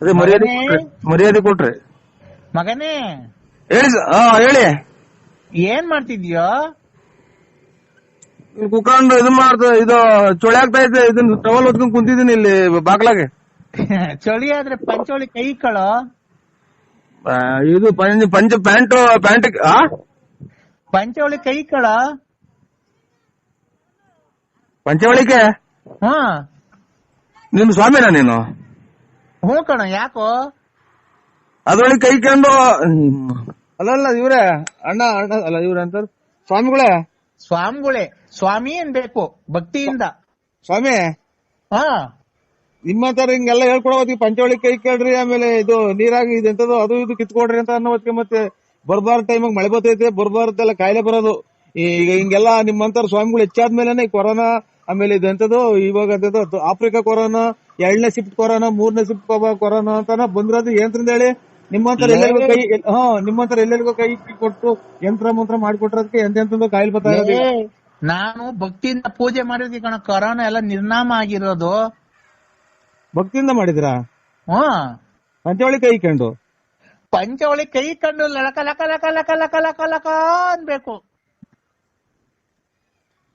ಅದೇ ಮರ್ಯಾದೆ? ಕೊಟ್ರಿ ಮರ್ಯಾದೆ ಕೊಟ್ರಿ. ಮಗನೇ? ಹೇಳಿ ಸ- ಹಾ ಹೇಳಿ. ಏನ್ ಮಾಡ್ತಿದ್ಯೋ? ಇಲ್ಲಿ ಕುತ್ಕೊಂಡು ಇದು ಮಾಡ್ತ ಇದು ಚಳಿ ಆಗ್ತಾ ಐತೆ ಇದನ್ನ ಟವಲ್ ಹೊತ್ಕೊಂಡ್ ಕುಂತಿದ್ದೀನಿ ಇಲ್ಲಿ ಬಾಗ್ಲಾಗೆ. ಚಳಿ ಆದ್ರೆ ಪಂಚೋಳಿ ಕೈ ಕಳೋ ಆ, ಇದು ಪಂಚ ಪಂಚ ಪ್ಯಾಂಟ್ ಪ್ಯಾಂಟ್ ಆ? ಪಂಚೋಳಿ ಕೈ ಕಳ ಪಂಚವಳಿಕೆ ಹಾ. ನಿಮ್ ಸ್ವಾಮಿನ ನೀನು? ಹ್ಞೂ ಕಣ ಯಾಕೋ? ಅದ್ರೊಳಗೆ ಕೈಕೊಂಡು ಅಲ್ಲ ಅಲ್ಲ ಇವ್ರೆ ಅಣ್ಣ ಅಣ್ಣ ಅಲ್ಲ ಇವ್ರೆ ಅಂತ ಸ್ವಾಮಿಗಳೇ? ಸ್ವಾಮಿಗಳೇ ಸ್ವಾಮಿ ಅನ್ಬೇಕು ಭಕ್ತಿಯಿಂದ. ಸ್ವಾಮಿ? ಹಾ. ನಿಮ್ಮ ತರ ಹಿಂಗೆಲ್ಲ ಹೇಳ್ಕೊಡೋ ಪಂಚವಳಿ ಕೈ ಕೇಳ್ರಿ ಆಮೇಲೆ ಇದು ನೀರಾಗಿ ಇದೆಂತದು ಅದು ಇದು ಕಿತ್ಕೊಡ್ರಿ ಅಂತ ಅನ್ನೋದಕ್ಕೆ ಮತ್ತೆ ಬರ್ಬಾರ ಟೈಮಾಗ ಮಳೆ ಬರ್ತೈತೆ ಬರ್ಬಾರ್ದೆಲ್ಲ ಕಾಯಿಲೆ ಬರೋದು. ಈಗ ಹಿಂಗೆಲ್ಲ ನಿಮ್ಮಂತರ ಸ್ವಾಮಿಗಳು ಹೆಚ್ಚಾದ್ಮೇಲೆ ಈ ಕೊರೋನಾ ಆಮೇಲೆ ಇದೆಂತದು ಇವಾಗ ಆಫ್ರಿಕಾ ಕೊರೋನಾ ಎರಡನೇ ಶಿಫ್ಟ್ ಕೊರೋನಾ ಮೂರನೇ ಶಿಫ್ಟ್ ಕೊರೋನಾ ಅಂತಾನ ಬಂದಿರೋದು ಏನ್ರಿಂದ ಹೇಳಿ ನಿಮ್ಮಂತರ ಎಲ್ಲರಿಗೂ ಕೈ ಹಾ ನಿಮ್ಮಂತರ ಎಲ್ಲರಿಗೂ ಕೈ ಕೊಟ್ಟು ಯಂತ್ರ ಮಂತ್ರ ಮಾಡಿಕೊಟ್ರದಕ್ಕೆ ಎಂತೆಂತ ಕಾಯಿಲೆ ಬರ್ತಾ ಇರೋದು ನಾನು ಭಕ್ತಿಯಿಂದ ಪೂಜೆ ಮಾಡಿದ್ವಿ ಕಣ ಕೊರೋನಾ ಎಲ್ಲ ನಿರ್ನಾಮ ಆಗಿರೋದು. ಭಕ್ತಿಯಿಂದ ಮಾಡಿದ್ರ? ಹಾ ಪಂಚವಳಿ ಕೈ ಕಂಡು ಪಂಚವಳಿ ಕೈ ಕಂಡು ಲಕ ಲಕ ಲಕ ಲಕ ಲಕ ಲಕ ಲಕ ಅನ್ಬೇಕು.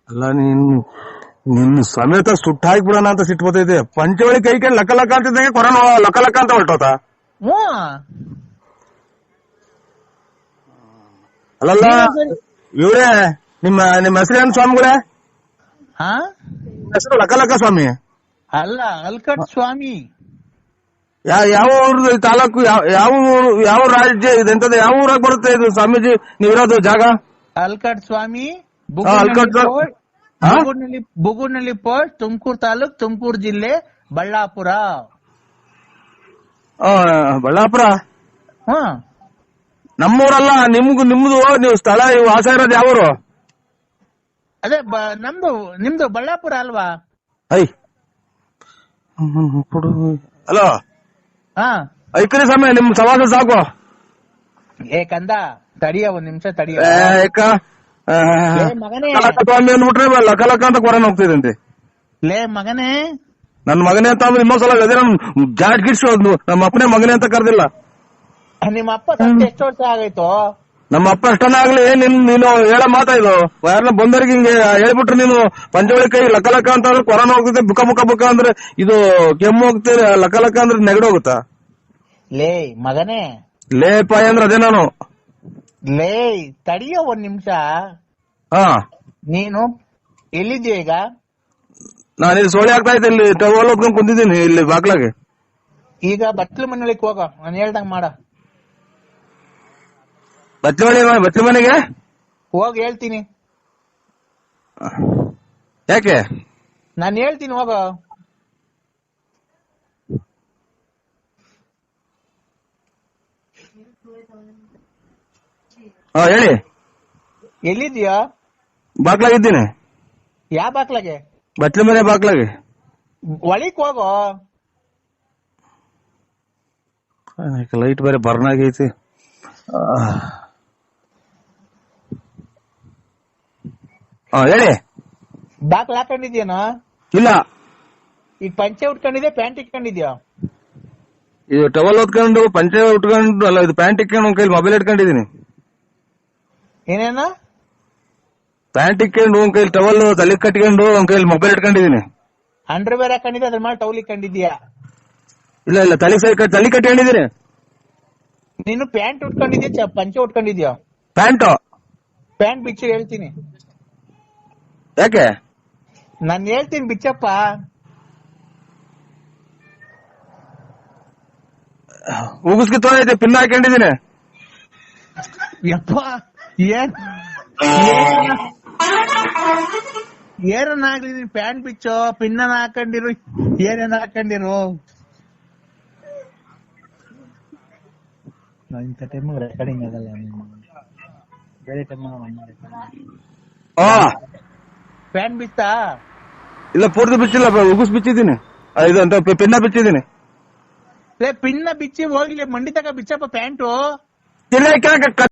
ಅಲ್ಲ ನೀನ್ ನಿನ್ ಸಮೇತ ಸುಟ್ಟ ಹಾಕ್ಬಿಡೋಣ ಅಂತ ಸಿಟ್ಟು ಬರ್ತೈತೆ ಪಂಚವಳಿ ಕೈ ಕೈ ಲಕ್ಕ ಲಕ್ಕ ಅಂತಿದ್ದಂಗೆ ಕೊರೋನಾ ಲಕ್ಕ ಲಕ್ಕ ಅಂತ ಹೊರಟೋತ? ಅಲ್ಲಲ್ಲ ಇವ್ರೇ ನಿಮ್ಮ ನಿಮ್ಮ ಹೆಸರೇನು ಸ್ವಾಮಿಗಳೇ? ಹಾ? ಹೆಸರು ಲಕ್ಕ ಲಕ್ಕ ಸ್ವಾಮಿ? ಅಲ್ಲ ಅಲ್ಕಟ್ ಸ್ವಾಮಿ. ಯಾವ ಊರು ತಾಲೂಕು ಯಾವ- ಊರು ಯಾವ ರಾಜ್ಯ ಇದೆಂತದ ಯಾವ ಊರಾಗ ಬರುತ್ತೆ ಇದು ಸ್ವಾಮೀಜಿ? ನೀವಿರೋದು ಜಾಗ? ಅಲ್ಕಟ್ ಸ್ವಾಮಿ ಅಲ್ಕಟ್ ಬುಗುಡ್ನಳ್ಳಿ ಪೋಸ್ಟ್ ತುಮಕೂರು ತಾಲೂಕ್ ತುಮಕೂರು ಜಿಲ್ಲೆ ಬಳ್ಳಾಪುರ. ಬಳ್ಳಾಪುರ? ಹಾ. ನಮ್ಮೂರಲ್ಲ ನಿಮ್ಗೂ ನಿಮ್ದು ನೀವು ಸ್ಥಳ ವಾಸ ಇರೋದು ಯಾವೂರು? ಅದೇ ನಮ್ದು ನಿಮ್ದು ಬಳ್ಳಾಪುರ ಅಲ್ವಾ? ಐ. ಹಲೋ? ಹಾ. ಐಕ್ರಿ ಸಮಯ ನಿಮ್ ಸವಾಸ ಸಾಕು. ಏ ಕಂದ ತಡಿಯ ಒಂದ್ ನಿಮಿಷ ತಡಿಯ ಮಗನೇ. ಲಕ ಸ್ವಾಮಿ ಅಂದ್ಬಿಟ್ರೆ ಲಕ ಲಕ ಅಂತ ಕೊರನ್ ಹೋಗ್ತಿದಂತೆ ಲೇ ಮಗನೇ. ನನ್ ಮಗನೇ ಅಂತ ಅಂದ್ರೆ ಇನ್ನೊಂದ್ಸಲ ಅದೇ ನಮ್ ಜಾಟ್ ಗಿಡ್ಸು ನಮ್ಮ ಅಪ್ಪನೇ ಮಗನೇ ಅಂತ ಕರ್ದಿಲ್ಲ. ನಿಮ್ಮ ಅಪ್ಪ ಸತ್ತು ಎಷ್ಟು ವರ್ಷ ಆಗೈತು ನಮ್ಮ ಅಪ್ಪ ಅಷ್ಟನ ಆಗ್ಲಿ ನಿನ್ ನೀನು ಹೇಳ ಮಾತಾ ಇದು? ಯಾರನ್ನ ಬಂದವ್ರಿಗೆ ಹಿಂಗೆ ಹೇಳ್ಬಿಟ್ರೆ ನೀನು ಪಂಚವಳಿ ಕೈ ಲಕ ಲಕ ಅಂತ ಅಂದ್ರೆ ಕೊರೋನಾ ಹೋಗ್ತದೆ ಬುಕ ಬುಕ ಬುಕ ಅಂದ್ರೆ ಇದು ಕೆಮ್ಮು ಹೋಗ್ತದೆ ಲಕ ಲಕ ಅಂದ್ರೆ ನೆಗಡಿ ಹೋಗುತ್ತಾ? ಲೇ ಮಗನೇ. ಲೇ ಪಾಯ ಅಂದ್ರೆ ಅದೇ ನಾನು. ಲೇ ತಡಿಯ ಒಂದ್ ನಿಮಿಷ. ಹಾ. ನೀನು ಎಲ್ಲಿದ್ಯಾ ಈಗ? ನಾನು ಇಲ್ಲಿ ಸೋಳಿ ಆಗ್ತಾ ಇದ್ದೆ ಇಲ್ಲಿ ಟವಲ್ ಹೊತ್ಕೊಂಡ್ ಕುಂತಿದ್ದೀನಿ ಇಲ್ಲಿ ಬಾಗ್ಲಾಗೆ. ಈಗ ಬಟ್ಲು ಮನೆಯಲ್ಲಿ ಹೋಗ ನಾನು ಹೇಳ್ದಂಗ್ ಮಾಡ. ಬಟ್ಲು ಮನೆ ಬಟ್ಲು ಮನೆಗೆ? ಹೋಗಿ ಹೇಳ್ತೀನಿ. ಯಾಕೆ? ನಾನು ಹೇಳ್ತೀನಿ ಹೋಗ. ಹಾ ಹೇಳಿ. ಎಲ್ಲಿದ್ದೀಯಾ? ಎಲ್ಲಿದ್ಯಾ ಬಾಗ್ಲಾಗಿದ್ದೀನಿ ಯಾವ ಬಾಕ್ಲಾಗೆ? ಬಟ್ಲ ಮನೆ ಬಾಗ್ಲಾಗೆ ಒಳಿಕ್ ಹೋಗೋ. ಲೈಟ್ ಬೇರೆ ಬರ್ನ್ ಆಗೈತಿ. ಹಾ ಹೇಳಿ. ಬಾಕ್ಲ ಹಾಕೊಂಡಿದ್ಯೇನೋ ಇಲ್ಲ. ಈಗ ಪಂಚೆ ಉಟ್ಕೊಂಡಿದ್ಯಾ ಪ್ಯಾಂಟ್ ಇಟ್ಕೊಂಡಿದ್ಯಾ? ಇದು ಟವಲ್ ಹೊತ್ಕೊಂಡು ಪಂಚೆ ಉಟ್ಕೊಂಡು ಅಲ್ಲ ಇದು ಪ್ಯಾಂಟ್ ಇಟ್ಕೊಂಡು ಕೈಲಿ ಮೊಬೈಲ್ ಇಟ್ಕೊಂಡಿದೀನಿ ಏನೇನ? ಪ್ಯಾಂಟ್ ಇಟ್ಕೊಂಡು ಒಂದ್ ಕೈಲಿ ಟವಲ್ ತಲೆ ಕಟ್ಕೊಂಡು ಒಂದ್ ಕೈಲಿ ಮೊಬೈಲ್ ಇಟ್ಕೊಂಡಿದೀನಿ. ಅಂಡರ್ ಬೇರೆ ಹಾಕೊಂಡಿದ್ದೆ ಅದ್ರ ಮೇಲೆ ಟವಲ್ ಇಟ್ಕೊಂಡಿದ್ಯಾ ಇಲ್ಲ ಇಲ್ಲ ತಲೆ ಸೈ ತಲೆ ಕಟ್ಕೊಂಡಿದೀನಿ. ನೀನು ಪ್ಯಾಂಟ್ ಉಟ್ಕೊಂಡಿದ್ಯಾ ಚ- ಪಂಚೆ ಉಟ್ಕೊಂಡಿದ್ಯಾ? ಪ್ಯಾಂಟ್. ಪ್ಯಾಂಟ್ ಬಿಚ್ಚು ಹೇಳ್ತೀನಿ. ಯಾಕೆ? ನಾನು ಹೇಳ್ತೀನಿ ಬಿಚ್ಚಪ್ಪ. ಉಗುಸ್ಕಿ ತೋರೈತೆ ಪಿನ್ ಹಾಕೊಂಡಿದೀನಿ. ಯಪ್ಪ. ಏನ್? ಏನನ್ನಾಗ್ಲಿ ನೀನ್ ಪ್ಯಾಂಟ್ ಬಿಚ್ಚೋ ಪಿನ್ನ ಹಾಕೊಂಡಿರು ಏನೇನ್ ಹಾಕೊಂಡಿರು? ಇಂಥ ಟೈಮ್ ರೆಕಾರ್ಡಿಂಗ್ ಆಗಲ್ಲ ಬೇರೆ ಟೈಮ್ ಪ್ಯಾಂಟ್ ಬಿತ್ತಾ? ಇಲ್ಲ ಪೂರ್ತಿ ಬಿಚ್ಚಿಲ್ಲ ಉಗುಸ್ ಬಿಚ್ಚಿದ್ದೀನಿ. ಇದು ಅಂತ ಪಿನ್ನ ಬಿಚ್ಚಿದ್ದೀನಿ. ಲೇ ಪಿನ್ನ ಬಿಚ್ಚಿ ಹೋಗ್ಲಿ ಮಂಡಿ ತಕ ಬಿಚ್ಚಪ್ಪ ಪ್ಯಾಂಟು.